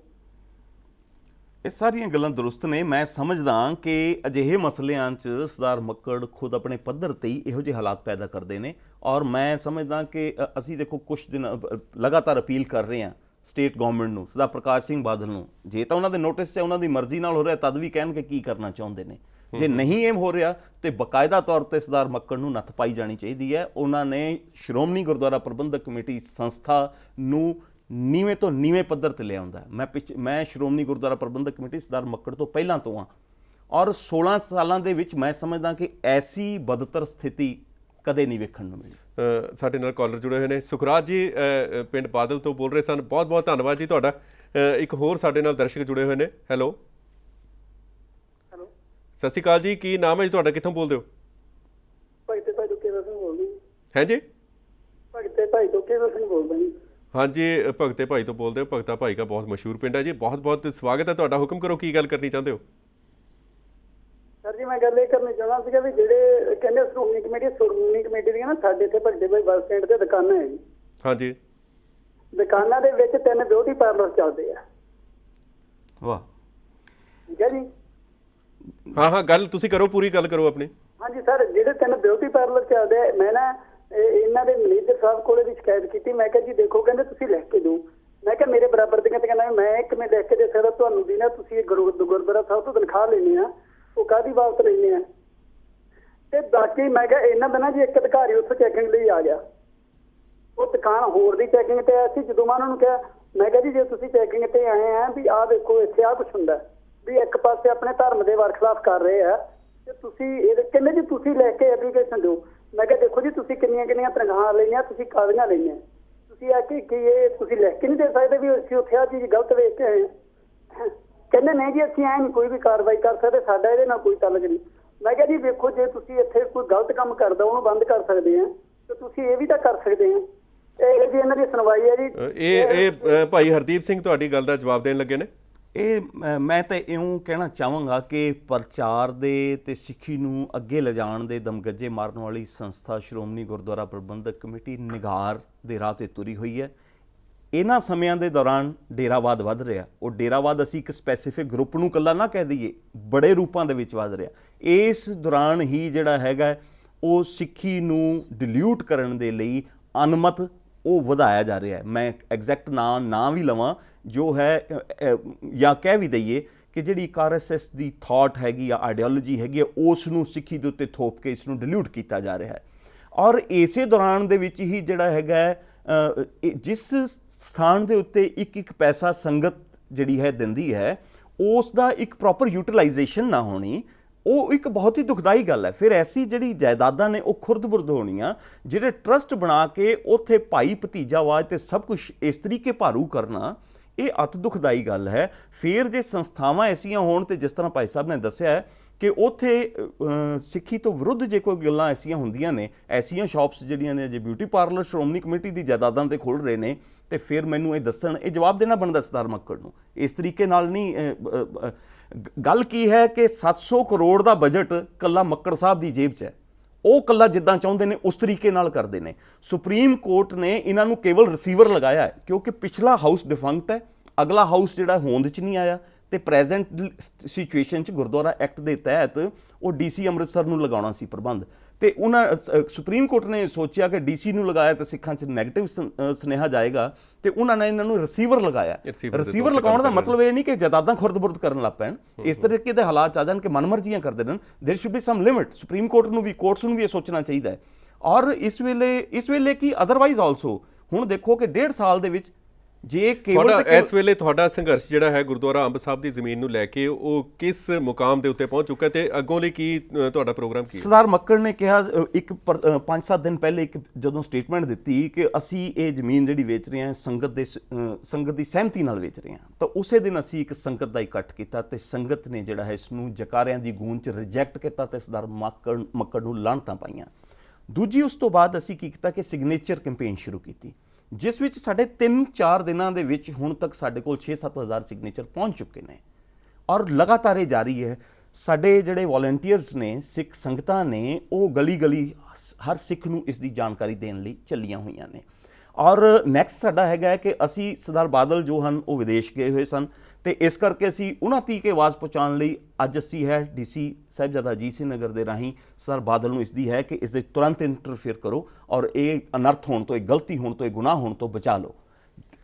ਇਹ ਸਾਰੀਆਂ ਗੱਲਾਂ ਦਰੁਸਤ ਨੇ। ਮੈਂ ਸਮਝਦਾ ਕਿ ਅਜਿਹੇ ਮਸਲਿਆਂ 'ਚ ਸਰਦਾਰ ਮੱਕੜ ਖੁਦ ਆਪਣੇ ਪੱਧਰ ਤੇ ਹੀ ਇਹੋ ਜਿਹੇ ਹਾਲਾਤ ਪੈਦਾ ਕਰਦੇ ਨੇ ਔਰ ਮੈਂ ਸਮਝਦਾ ਕਿ ਅ, ਅਸੀਂ ਦੇਖੋ ਕੁਝ ਦਿਨ ਅ, ਲਗਾਤਾਰ ਅਪੀਲ ਕਰ ਰਹੇ ਹਾਂ ਸਟੇਟ ਗਵਰਨਮੈਂਟ ਨੂੰ ਸਰਦਾਰ ਪ੍ਰਕਾਸ਼ ਸਿੰਘ ਬਾਦਲ ਨੂੰ। ਜੇ ਤਾਂ ਉਹਨਾਂ ਦੇ ਨੋਟਿਸ 'ਚ ਉਹਨਾਂ ਦੀ ਮਰਜ਼ੀ ਨਾਲ ਹੋ ਰਿਹਾ ਤਦ ਵੀ ਕਹਿਣਗੇ ਕੀ ਕਰਨਾ ਚਾਹੁੰਦੇ ਨੇ। ਜੇ ਨਹੀਂ ਇਹ ਹੋ ਰਿਹਾ, ਤੇ ਬਕਾਇਦਾ ਤੌਰ ਤੇ ਸਰਦਾਰ ਮੱਕੜ ਨੂੰ ਨੱਥ ਪਾਈ ਜਾਣੀ ਚਾਹੀਦੀ ਹੈ। ਉਹਨਾਂ ਨੇ ਸ਼੍ਰੋਮਣੀ ਗੁਰਦੁਆਰਾ ਪ੍ਰਬੰਧਕ ਕਮੇਟੀ ਸੰਸਥਾ ਨੂੰ ਨੀਵੇਂ ਤੋਂ ਨੀਵੇਂ ਪੱਧਰ ਤੇ ਲਿਆਉਂਦਾ ਹੈ। ਮੈਂ ਪਿਛ- ਮੈਂ ਸ਼੍ਰੋਮਣੀ ਗੁਰਦੁਆਰਾ ਪ੍ਰਬੰਧਕ ਕਮੇਟੀ ਸਰਦਾਰ ਮੱਕੜ ਤੋਂ ਪਹਿਲਾਂ ਤੋਂ ਹਾਂ। ਔਰ 16 ਸਾਲਾਂ ਦੇ ਵਿੱਚ ਮੈਂ ਸਮਝਦਾ ਕਿ ਐਸੀ ਬਦਤਰ ਸਥਿਤੀ ਕਦੇ ਨਹੀਂ ਵੇਖਣ ਨੂੰ ਮਿਲੀ। ਸਾਡੇ ਨਾਲ ਕਾਲਰ ਜੁੜੇ ਹੋਏ ਨੇ। ਸੁਖਰਾਜ ਜੀ ਪਿੰਡ ਬਾਦਲ ਤੋਂ ਬੋਲ ਰਹੇ ਸਨ। ਬਹੁਤ ਬਹੁਤ ਧੰਨਵਾਦ ਜੀ ਤੁਹਾਡਾ। ਇੱਕ ਹੋਰ ਸਾਡੇ ਨਾਲ ਦਰਸ਼ਕ ਜੁੜੇ ਹੋਏ ਨੇ। ਹੈਲੋ ਸਤਿ ਸ਼੍ਰੀ ਅਕਾਲ ਜੀ ਕੀ ਨਾਮ ਹੈ ਜੀ ਤੁਹਾਡਾ? ਕਿੱਥੋਂ ਬੋਲਦੇ ਹੋ? ਭਾਈ ਤੇ ਭਾਈ ਤੋਂ ਕਿਵੇਂ ਸਿੰਘ ਬੋਲਦੀ ਹੈ ਜੀ? ਭਾਈ ਤੇ ਭਾਈ ਤੋਂ ਕਿਵੇਂ ਸਿੰਘ ਬੋਲਦਾ ਜੀ? ਹਾਂਜੀ ਭਗਤੇ ਭਾਈ ਤੋਂ ਬੋਲਦੇ ਹੋ। ਭਗਤਾ ਭਾਈ ਦਾ ਬਹੁਤ ਮਸ਼ਹੂਰ ਪਿੰਡ ਹੈ ਜੀ। ਬਹੁਤ ਬਹੁਤ ਸਵਾਗਤ ਹੈ ਤੁਹਾਡਾ। ਹੁਕਮ ਕਰੋ ਕੀ ਗੱਲ ਕਰਨੀ ਚਾਹੁੰਦੇ ਹੋ? ਸਰ ਜੀ ਮੈਂ ਗੱਲ ਇਹ ਕਰਨੀ ਚਾਹੁੰਦਾ ਸੀਗਾ ਵੀ ਜਿਹੜੇ ਕਹਿੰਦੇ ਸ਼੍ਰੋਮਣੀ ਕਮੇਟੀ ਸ਼੍ਰੋਮਣੀ ਕਮੇਟੀ ਦੀਆਂ ਨਾ ਸਾਡੇ ਇੱਥੇ ਭਗਤੇ ਭਾਈ ਬੱਸ ਸਟੈਂਡ ਤੇ ਦੁਕਾਨਾਂ ਹੈ ਜੀ। ਹਾਂਜੀ। ਦੁਕਾਨਾਂ ਦੇ ਵਿੱਚ ਤਿੰਨ ਬਿਊਟੀ ਪਾਰਲਰ ਚੱਲਦੇ ਆ। ਵਾਹ। ਠੀਕ ਹੈ ਜੀ? ਹਾਂ ਹਾਂ, ਗੱਲ ਤੁਸੀਂ ਕਰੋ, ਪੂਰੀ ਗੱਲ ਕਰੋ ਆਪਣੀ। ਹਾਂਜੀ, ਸਰ, ਜਿਹੜੇ ਤਿੰਨ ਬਿਊਟੀ ਪਾਰਲਰ ਚੱਲਦੇ ਆ, ਮੈਂ ਨਾ, ਇਹ- ਇਹਨਾਂ ਦੇ ਮੈਨੇਜਰ ਸਾਹਿਬ ਕੋਲੇ ਵੀ ਸ਼ਿਕਾਇਤ ਕੀਤੀ। ਮੈਂ ਕਿਹਾ ਜੀ, ਦੇਖੋ, ਕਹਿੰਦੇ ਤੁਸੀਂ ਲਿਖ ਕੇ ਦਿਓ। ਮੈਂ ਕਿਹਾ, ਮੇਰੇ ਬਰਾਬਰ ਦੀਆਂ ਤੇ ਕਹਿੰਦਾ, ਮੈਂ ਇੱਕ ਲਿਖ ਕੇ ਦੇ ਸਕਦਾ, ਤੁਹਾਨੂੰ ਵੀ ਨਾ, ਤੁਸੀਂ ਇਹ ਗੁਰੂ ਗੁਰਦੁਆਰਾ ਸਾਹਿਬ ਤੋਂ ਤਨਖਾਹ ਲੈਣੀ ਆ। ਉਹ ਕਾਦੀ ਵਾਪਸ ਲੈਣੀ ਆ? ਤੇ ਬਾਕੀ ਮੈਂ ਕਿਹਾ, ਇਹਨਾਂ ਦਾ ਨਾ ਜੀ, ਇੱਕ ਅਧਿਕਾਰੀ ਉੱਥੇ ਚੈਕਿੰਗ ਲਈ ਆ ਗਿਆ। ਉਹ ਦੁਕਾਨ ਹੋਰ ਦੀ ਚੈਕਿੰਗ ਤੇ ਆਇਆ ਸੀ, ਜਦੋਂ ਮੈਂ ਉਹਨਾਂ ਨੂੰ ਕਿਹਾ, ਮੈਂ ਕਿਹਾ ਜੀ, ਜੇ ਤੁਸੀਂ ਚੈਕਿੰਗ ਤੇ ਆਏ ਆ, ਵੀ ਆਹ ਦੇਖੋ, ਇੱਥੇ ਆਹ ਕੁਛ ਹੁੰਦਾ। ਹੈ। ਵੀ ਇੱਕ ਪਾਸੇ ਆਪਣੇ ਧਰਮ ਦੇ ਵਰਖਲਾਫ ਕਰ ਰਹੇ ਆ, ਤੇ ਤੁਸੀਂ ਇਹ ਕਹਿੰਦੇ ਜੀ ਤੁਸੀਂ ਲੈ ਕੇ ਐਪਲੀਕੇਸ਼ਨ ਦਿਓ? ਮੈਂ ਕਿਹਾ ਦੇਖੋ ਜੀ, ਤੁਸੀਂ ਕਿੰਨੀਆਂ ਕਿੰਨੀਆਂ ਤਨਖਾਹਾਂ ਲਈਆਂ ਤੁਸੀਂ ਕਾਹਦੀਆਂ ਲਈਆਂ ਤੁਸੀਂ ਆ ਕਿ ਕੀ ਇਹ ਤੁਸੀਂ ਲਿਖ ਕੇ ਨਹੀਂ ਦੇ ਸਕਦੇ ਵੀ ਅਸੀਂ ਉੱਥੇ ਆ ਚੀਜ਼ ਗਲਤ ਵੇਖ ਕੇ ਆਏ ਕਹਿੰਦੇ ਨਹੀਂ ਜੀ, ਅਸੀਂ ਐਂ ਨਹੀਂ ਕੋਈ ਵੀ ਕਾਰਵਾਈ ਕਰ ਸਕਦੇ, ਸਾਡਾ ਇਹਦੇ ਨਾਲ ਕੋਈ ਤਾਲੁਕ ਨਹੀਂ। ਮੈਂ ਕਿਹਾ ਜੀ, ਵੇਖੋ, ਜੇ ਤੁਸੀਂ ਇੱਥੇ ਕੋਈ ਗਲਤ ਕੰਮ ਕਰਦਾ, ਉਹਨੂੰ ਬੰਦ ਕਰ ਸਕਦੇ ਆ, ਤੇ ਤੁਸੀਂ ਇਹ ਵੀ ਤਾਂ ਕਰ ਸਕਦੇ ਆ। ਇਹ ਜੀ ਇਹਨਾਂ ਦੀ ਸੁਣਵਾਈ ਹੈ ਜੀ। ਇਹ ਇਹ ਭਾਈ ਹਰਦੀਪ ਸਿੰਘ ਤੁਹਾਡੀ ਗੱਲ ਦਾ ਜਵਾਬ ਦੇਣ ਲੱਗੇ ਨੇ। ਇਹ ਅ, ਮੈਂ ਤਾਂ ਇਉਂ ਕਹਿਣਾ ਚਾਹਾਂਗਾ ਕਿ ਪ੍ਰਚਾਰ ਦੇ ਤੇ ਸਿੱਖੀ ਨੂੰ ਅੱਗੇ ਲਿਜਾਣ ਦੇ ਦਮਗੱਜੇ ਮਾਰਨ ਵਾਲੀ ਸੰਸਥਾ ਸ਼੍ਰੋਮਣੀ ਗੁਰਦੁਆਰਾ ਪ੍ਰਬੰਧਕ ਕਮੇਟੀ ਨਿਗਾਰ ਦੇ ਰਾਹ ਤੇ ਤੁਰੀ ਹੋਈ ਹੈ। ਇਹਨਾਂ ਸਮਿਆਂ ਦੇ ਦੌਰਾਨ ਡੇਰਾਵਾਦ ਵੱਧ ਰਿਹਾ। ਉਹ ਡੇਰਾਵਾਦ ਅਸੀਂ ਇੱਕ ਸਪੈਸੀਫਿਕ ਗਰੁੱਪ ਨੂੰ ਕੱਲਾ ਨਾ ਕਹਿ ਦਈਏ ਬੜੇ ਰੂਪਾਂ ਦੇ ਵਿੱਚ ਵੱਧ ਰਿਹਾ। ਇਸ ਦੌਰਾਨ ਹੀ ਜਿਹੜਾ ਹੈਗਾ ਉਹ ਸਿੱਖੀ ਨੂੰ ਡਿਲੂਟ ਕਰਨ ਦੇ ਲਈ ਅਨਮਤ ਉਹ ਵਧਾਇਆ ਜਾ ਰਿਹਾ ਹੈ। ਮੈਂ ਐਗਜ਼ੈਕਟ ਨਾਂ ਨਾਂ ਵੀ ਲਵਾਂ, ਜੋ ਹੈ ਜਾਂ ਕਹਿ ਵੀ ਦਈਏ ਕਿ ਜਿਹੜੀ ਆਰਐਸਐਸ ਦੀ ਥਾਟ ਹੈਗੀ ਆ ਆਈਡੀਓਲੋਜੀ ਹੈਗੀ ਆ ਉਸ ਨੂੰ ਸਿੱਖੀ ਦੇ ਉੱਤੇ ਥੋਪ ਕੇ ਇਸ ਨੂੰ ਡਿਲੂਟ ਕੀਤਾ ਜਾ ਰਿਹਾ ਹੈ। ਔਰ ਇਸੇ ਦੌਰਾਨ ਦੇ ਵਿੱਚ ਹੀ ਜਿਹੜਾ ਹੈਗਾ ਜਿਸ ਸਥਾਨ ਦੇ ਉੱਤੇ ਇੱਕ ਇੱਕ ਪੈਸਾ ਸੰਗਤ ਜਿਹੜੀ ਹੈ ਦਿੰਦੀ ਹੈ, ਉਸ ਦਾ ਇੱਕ ਪ੍ਰੋਪਰ ਯੂਟਿਲਾਈਜੇਸ਼ਨ ਨਾ ਹੋਣੀ ਉਹ ਇੱਕ ਬਹੁਤ ਹੀ ਦੁਖਦਾਈ ਗੱਲ ਹੈ। ਫਿਰ ਐਸੀ ਜਿਹੜੀ ਜਾਇਦਾਦਾਂ ਨੇ, ਉਹ ਖੁਰਦ-ਬੁਰਦ ਹੋਣੀਆਂ, ਜਿਹੜੇ ਟਰਸਟ ਬਣਾ ਕੇ ਉੱਥੇ ਭਾਈ ਭਤੀਜਾਵਾਜ਼ ਤੇ ਸਭ ਕੁਝ ਇਸ ਤਰੀਕੇ ਭਾਰੂ ਕਰਨਾ, ਇਹ ਅਤ ਦੁਖਦਾਈ ਗੱਲ ਹੈ। ਫਿਰ ਜੇ ਸੰਸਥਾਵਾਂ ਐਸੀਆਂ ਹੋਣ ਤੇ ਜਿਸ ਤਰ੍ਹਾਂ ਭਾਈ ਸਾਹਿਬ ਨੇ ਦੱਸਿਆ ਕਿ ਉੱਥੇ ਸਿੱਖੀ ਤੋਂ ਵਿਰੁੱਧ ਜੇ ਕੋਈ ਗੱਲਾਂ ਐਸੀਆਂ ਹੁੰਦੀਆਂ ਨੇ, ਐਸੀਆਂ ਸ਼ਾਪਸ ਜਿਹੜੀਆਂ ਨੇ, ਜੇ ਬਿਊਟੀ ਪਾਰਲਰ ਸ਼੍ਰੋਮਣੀ ਕਮੇਟੀ ਦੀ ਜਾਇਦਾਦਾਂ ਤੇ ਖੁੱਲ ਰਹੇ ਨੇ ਤੇ ਫਿਰ ਮੈਨੂੰ ਇਹ ਦੱਸਣ, ਇਹ ਜਵਾਬ ਦੇਣਾ ਬਣਦਾ ਸਰਦਾਰ ਮੱਕੜ ਨੂੰ। ਇਸ ਤਰੀਕੇ ਨਾਲ ਨਹੀਂ ਗੱਲ ਕੀ ਹੈ ਕਿ 700 ਕਰੋੜ ਦਾ ਬਜਟ ਕੱਲਾ ਮੱਕੜ ਸਾਹਿਬ ਦੀ ਜੇਬ 'ਚ ਹੈ। ਉਹ ਕੱਲਾ ਜਿੱਦਾਂ ਚਾਹੁੰਦੇ ਨੇ, ਉਸ ਤਰੀਕੇ ਨਾਲ ਕਰਦੇ ਨੇ। ਸੁਪਰੀਮ ਕੋਰਟ ਨੇ ਇਹਨਾਂ ਨੂੰ ਕੇਵਲ ਰਿਸੀਵਰ ਲਗਾਇਆ ਹੈ, ਕਿਉਂਕਿ ਪਿਛਲਾ ਹਾਊਸ ਡਿਫੰਕਟ ਹੈ, ਅਗਲਾ ਹਾਊਸ ਜਿਹੜਾ ਹੋਂਦ 'ਚ ਨਹੀਂ ਆਇਆ ਤੇ ਪ੍ਰੈਜ਼ੈਂਟ ਸਿਚੁਏਸ਼ਨ 'ਚ ਗੁਰਦੁਆਰਾ ਐਕਟ ਦੇ ਤਹਿਤ ਉਹ ਡੀਸੀ ਅੰਮ੍ਰਿਤਸਰ ਨੂੰ ਲਗਾਉਣਾ ਸੀ ਪ੍ਰਬੰਧ। ਤੇ ਉਹਨਾਂ ਅ, ਸੁਪਰੀਮ ਕੋਰਟ ਨੇ ਸੋਚਿਆ ਕਿ ਡੀਸੀ ਨੂੰ ਲਗਾਇਆ ਤਾਂ ਸਿੱਖਾਂ 'ਚ ਨੈਗੇਟਿਵ ਸੁਨੇਹਾ ਜਾਏਗਾ ਤੇ ਉਹਨਾਂ ਨੇ ਇਹਨਾਂ ਨੂੰ ਰਿਸੀਵਰ ਲਗਾਇਆ receiver ਦੇ ਰਿਸੀਵਰ ਤੌਰ ਤੇ ਲਗਾਉਣ ਦਾ ਕੰਮ ਕਰ ਮਤਲਬ ਇਹ ਨਹੀਂ ਕਿ ਜਾਇਦਾਦਾਂ ਖੁਰਦ-ਬੁਰਦ ਕਰਨ ਲੱਗ ਪੈਣ ਇਸ ਤਰੀਕੇ ਦੇ ਹਾਲਾਤ ਆ ਜਾਣ ਕਿ ਮਨਮਰਜ਼ੀਆਂ ਕਰਦੇ ਰਹਿਣ there should be some limit supreme court ਨੂੰ ਵੀ ਕੋਰਟਸ ਨੂੰ ਵੀ ਇਹ ਸੋਚਣਾ ਚਾਹੀਦਾ ਹੈ ਔਰ ਇਸ ਵੇਲੇ ਇਸ ਵੇਲੇ ਕੀ ਅਦਰਵਾਈਜ਼ ਆਲਸੋ ਹੁਣ ਦੇਖੋ ਕਿ ਡੇਢ ਸਾਲ ਦੇ ਵਿੱਚ ਜੇ ਕੇਵਲ ਤੁਹਾਡਾ ਇਸ ਵੇਲੇ ਤੁਹਾਡਾ ਸੰਘਰਸ਼ ਜਿਹੜਾ ਹੈ ਗੁਰਦੁਆਰਾ ਅੰਬ ਸਾਹਿਬ ਦੀ ਜ਼ਮੀਨ ਨੂੰ ਲੈ ਕੇ ਉਹ ਕਿਸ ਮੁਕਾਮ ਦੇ ਉੱਤੇ ਪਹੁੰਚ ਚੁੱਕਾ ਤੇ ਅੱਗੋਂ ਲਈ ਕੀ ਤੁਹਾਡਾ ਪ੍ਰੋਗਰਾਮ ਕੀ ਹੈ? ਸਰਦਾਰ ਮੱਕੜ ਨੇ ਕਿਹਾ ਇੱਕ 5-7 ਦਿਨ ਪਹਿਲੇ ਇੱਕ ਜਦੋਂ ਸਟੇਟਮੈਂਟ ਦਿੱਤੀ ਕਿ ਅਸੀਂ ਇਹ ਜ਼ਮੀਨ ਜਿਹੜੀ ਵੇਚ ਰਹੇ ਹਾਂ ਸੰਗਤ ਦੇ ਸੰਗਤ ਦੀ ਸਹਿਮਤੀ ਨਾਲ ਵੇਚ ਰਹੇ ਹਾਂ। ਤਾਂ ਉਸੇ ਦਿਨ ਅਸੀਂ ਇੱਕ ਸੰਗਤ ਦਾ ਇਕੱਠ ਕੀਤਾ ਤੇ ਸੰਗਤ ਨੇ ਜਿਹੜਾ ਹੈ ਇਸ ਨੂੰ ਜਕਾਰਿਆਂ ਦੀ ਗੂੰਜ ਚ ਰਿਜੈਕਟ ਕੀਤਾ ਤੇ ਸਰਦਾਰ ਮੱਕੜ ਮੱਕੜ ਨੂੰ ਲਾਹਣਤਾਂ ਪਾਈਆਂ। ਦੂਜੀ ਉਸ ਤੋਂ ਬਾਅਦ ਅਸੀਂ ਕੀ ਕੀਤਾ ਕਿ ਸਿਗਨੇਚਰ ਕੈਂਪੇਨ ਸ਼ੁਰੂ ਕੀਤੀ। ਜਿਸ ਵਿੱਚ ਸਾਡੇ 3-4 ਦਿਨਾਂ ਦੇ ਵਿੱਚ ਹੁਣ ਤੱਕ ਸਾਡੇ ਕੋਲ 6-7000 ਸਿਗਨੇਚਰ ਪਹੁੰਚ ਚੁੱਕੇ ਨੇ। ਔਰ ਲਗਾਤਾਰ ਇਹ ਜਾਰੀ ਹੈ, ਸਾਡੇ ਜਿਹੜੇ ਵੋਲੰਟੀਅਰਸ ਨੇ, ਸਿੱਖ ਸੰਗਤਾਂ ਨੇ, ਉਹ ਗਲੀ ਗਲੀ ਹਰ ਸਿੱਖ ਨੂੰ ਇਸ ਦੀ ਜਾਣਕਾਰੀ ਦੇਣ ਲਈ ਚੱਲੀਆਂ ਹੋਈਆਂ ਨੇ। ਔਰ ਨੈਕਸਟ ਸਾਡਾ ਹੈਗਾ ਹੈ ਕਿ ਅਸੀਂ ਸਰਦਾਰ ਬਾਦਲ ਜੋ ਹਨ, ਉਹ ਵਿਦੇਸ਼ ਗਏ ਹੋਏ ਸਨ। ਤੇ ਇਸ ਕਰਕੇ ਅਸੀਂ ਉਹਨਾਂ ਤੀਕ ਇਹ ਆਵਾਜ਼ ਪਹੁੰਚਾਉਣ ਲਈ ਅੱਜ ਅਸੀਂ ਹੈ ਡੀਸੀ ਸਾਹਿਬਜ਼ਾਦਾ ਅਜੀਤ ਸਿੰਘ ਨਗਰ ਦੇ ਰਾਹੀਂ ਸਰ ਬਾਦਲ ਨੂੰ ਇਸ ਦੀ ਹੈ ਕਿ ਇਸ ਦੇ ਤੁਰੰਤ ਇੰਟਰਫੇਅਰ ਕਰੋ ਔਰ ਇਹ ਅਨਰਥ ਹੋਣ ਤੋਂ, ਇਹ ਗਲਤੀ ਹੋਣ ਤੋਂ, ਇਹ ਗੁਨਾਹ ਹੋਣ ਤੋਂ ਬਚਾ ਲਓ।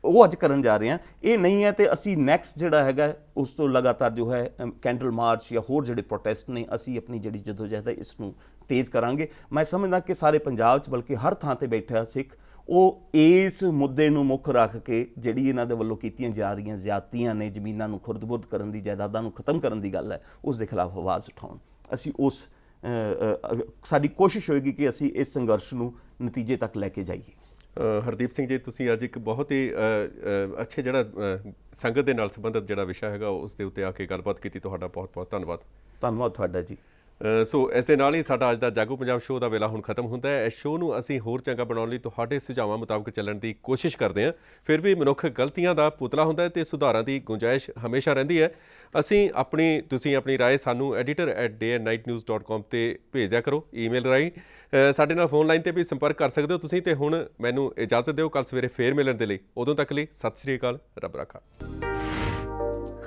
ਉਹ ਅੱਜ ਕਰਨ ਜਾ ਰਹੇ ਹਾਂ। ਇਹ ਨਹੀਂ ਹੈ ਤੇ ਅਸੀਂ ਨੈਕਸਟ ਜਿਹੜਾ ਹੈਗਾ, ਉਸ ਤੋਂ ਲਗਾਤਾਰ ਜੋ ਹੈ ਕੈਂਡਲ ਮਾਰਚ ਜਾਂ ਹੋਰ ਜਿਹੜੇ ਪ੍ਰੋਟੈਸਟ ਨੇ, ਅਸੀਂ ਆਪਣੀ ਜਿਹੜੀ ਜਦੋਜਹਿਦ ਹੈ, ਇਸ ਨੂੰ ਤੇਜ਼ ਕਰਾਂਗੇ। ਮੈਂ ਸਮਝਦਾ ਕਿ ਸਾਰੇ ਪੰਜਾਬ 'ਚ ਬਲਕਿ ਹਰ ਥਾਂ ਤੇ ਬੈਠਾ ਸਿੱਖ ਉਹ ਇਸ ਮੁੱਦੇ ਨੂੰ ਮੁੱਖ ਰੱਖ ਕੇ ਜਿਹੜੀ ਇਹਨਾਂ ਦੇ ਵੱਲੋਂ ਕੀਤੀਆਂ ਜਾ ਰਹੀਆਂ ਜ਼ਿਆਦਤੀਆਂ ਨੇ ਜ਼ਮੀਨਾਂ ਨੂੰ ਖੁਰਦਬੁਰਦ ਕਰਨ ਦੀ ਜਾਇਦਾਦਾਂ ਨੂੰ ਖਤਮ ਕਰਨ ਦੀ ਗੱਲ ਹੈ ਉਸ ਦੇ ਖਿਲਾਫ ਆਵਾਜ਼ ਉਠਾਉਣ। ਅਸੀਂ ਉਸ ਸਾਡੀ ਕੋਸ਼ਿਸ਼ ਹੋਏਗੀ ਕਿ ਅਸੀਂ ਇਸ ਸੰਘਰਸ਼ ਨੂੰ ਨਤੀਜੇ ਤੱਕ ਲੈ ਕੇ ਜਾਈਏ। ਹਰਦੀਪ ਸਿੰਘ ਜੀ ਤੁਸੀਂ ਅੱਜ ਇੱਕ ਬਹੁਤ ਹੀ ਅੱਛੇ ਜਿਹੜਾ ਸੰਗਤ ਦੇ ਨਾਲ ਸੰਬੰਧਿਤ ਜਿਹੜਾ ਵਿਸ਼ਾ ਹੈਗਾ ਉਸ ਦੇ ਉੱਤੇ ਆ ਕੇ ਗੱਲਬਾਤ ਕੀਤੀ ਤੁਹਾਡਾ ਬਹੁਤ ਬਹੁਤ ਧੰਨਵਾਦ। ਧੰਨਵਾਦ ਤੁਹਾਡਾ ਜੀ। ਸੋ ਇਸ ਦੇ ਨਾਲ ਹੀ ਸਾਡਾ ਅੱਜ ਦਾ ਜਾਗੋ ਪੰਜਾਬ ਸ਼ੋਅ ਦਾ ਵੇਲਾ ਹੁਣ ਖਤਮ ਹੁੰਦਾ ਹੈ ਇਸ ਸ਼ੋਅ ਨੂੰ ਅਸੀਂ ਹੋਰ ਚੰਗਾ ਬਣਾਉਣ ਲਈ ਤੁਹਾਡੇ ਸੁਝਾਵਾਂ ਮੁਤਾਬਕ ਚੱਲਣ ਦੀ ਕੋਸ਼ਿਸ਼ ਕਰਦੇ ਹਾਂ ਫਿਰ ਵੀ ਮਨੁੱਖ ਗਲਤੀਆਂ ਦਾ ਪੁਤਲਾ ਹੁੰਦਾ ਹੈ ਤੇ ਸੁਧਾਰਾਂ ਦੀ ਗੁੰਜਾਇਸ਼ ਹਮੇਸ਼ਾ ਰਹਿੰਦੀ ਹੈ ਅਸੀਂ ਆਪਣੀ ਤੁਸੀਂ ਆਪਣੀ رائے ਸਾਨੂੰ editor@dayandnightnews.com ਤੇ ਭੇਜ ਦਿਆ ਕਰੋ ਈਮੇਲ ਰਾਹੀਂ ਅ, ਸਾਡੇ ਨਾਲ ਫੋਨ ਲਾਈਨ ਤੇ ਵੀ ਸੰਪਰਕ ਕਰ ਸਕਦੇ ਹੋ ਤੁਸੀਂ ਤੇ ਹੁਣ ਮੈਨੂੰ ਇਜਾਜ਼ਤ ਦਿਓ ਕੱਲ ਸਵੇਰੇ ਫੇਰ ਮਿਲਣ ਦੇ ਲਈ ਉਦੋਂ ਤੱਕ ਲਈ ਸਤਿ ਸ੍ਰੀ ਅਕਾਲ ਰੱਬ ਰਾਖਾ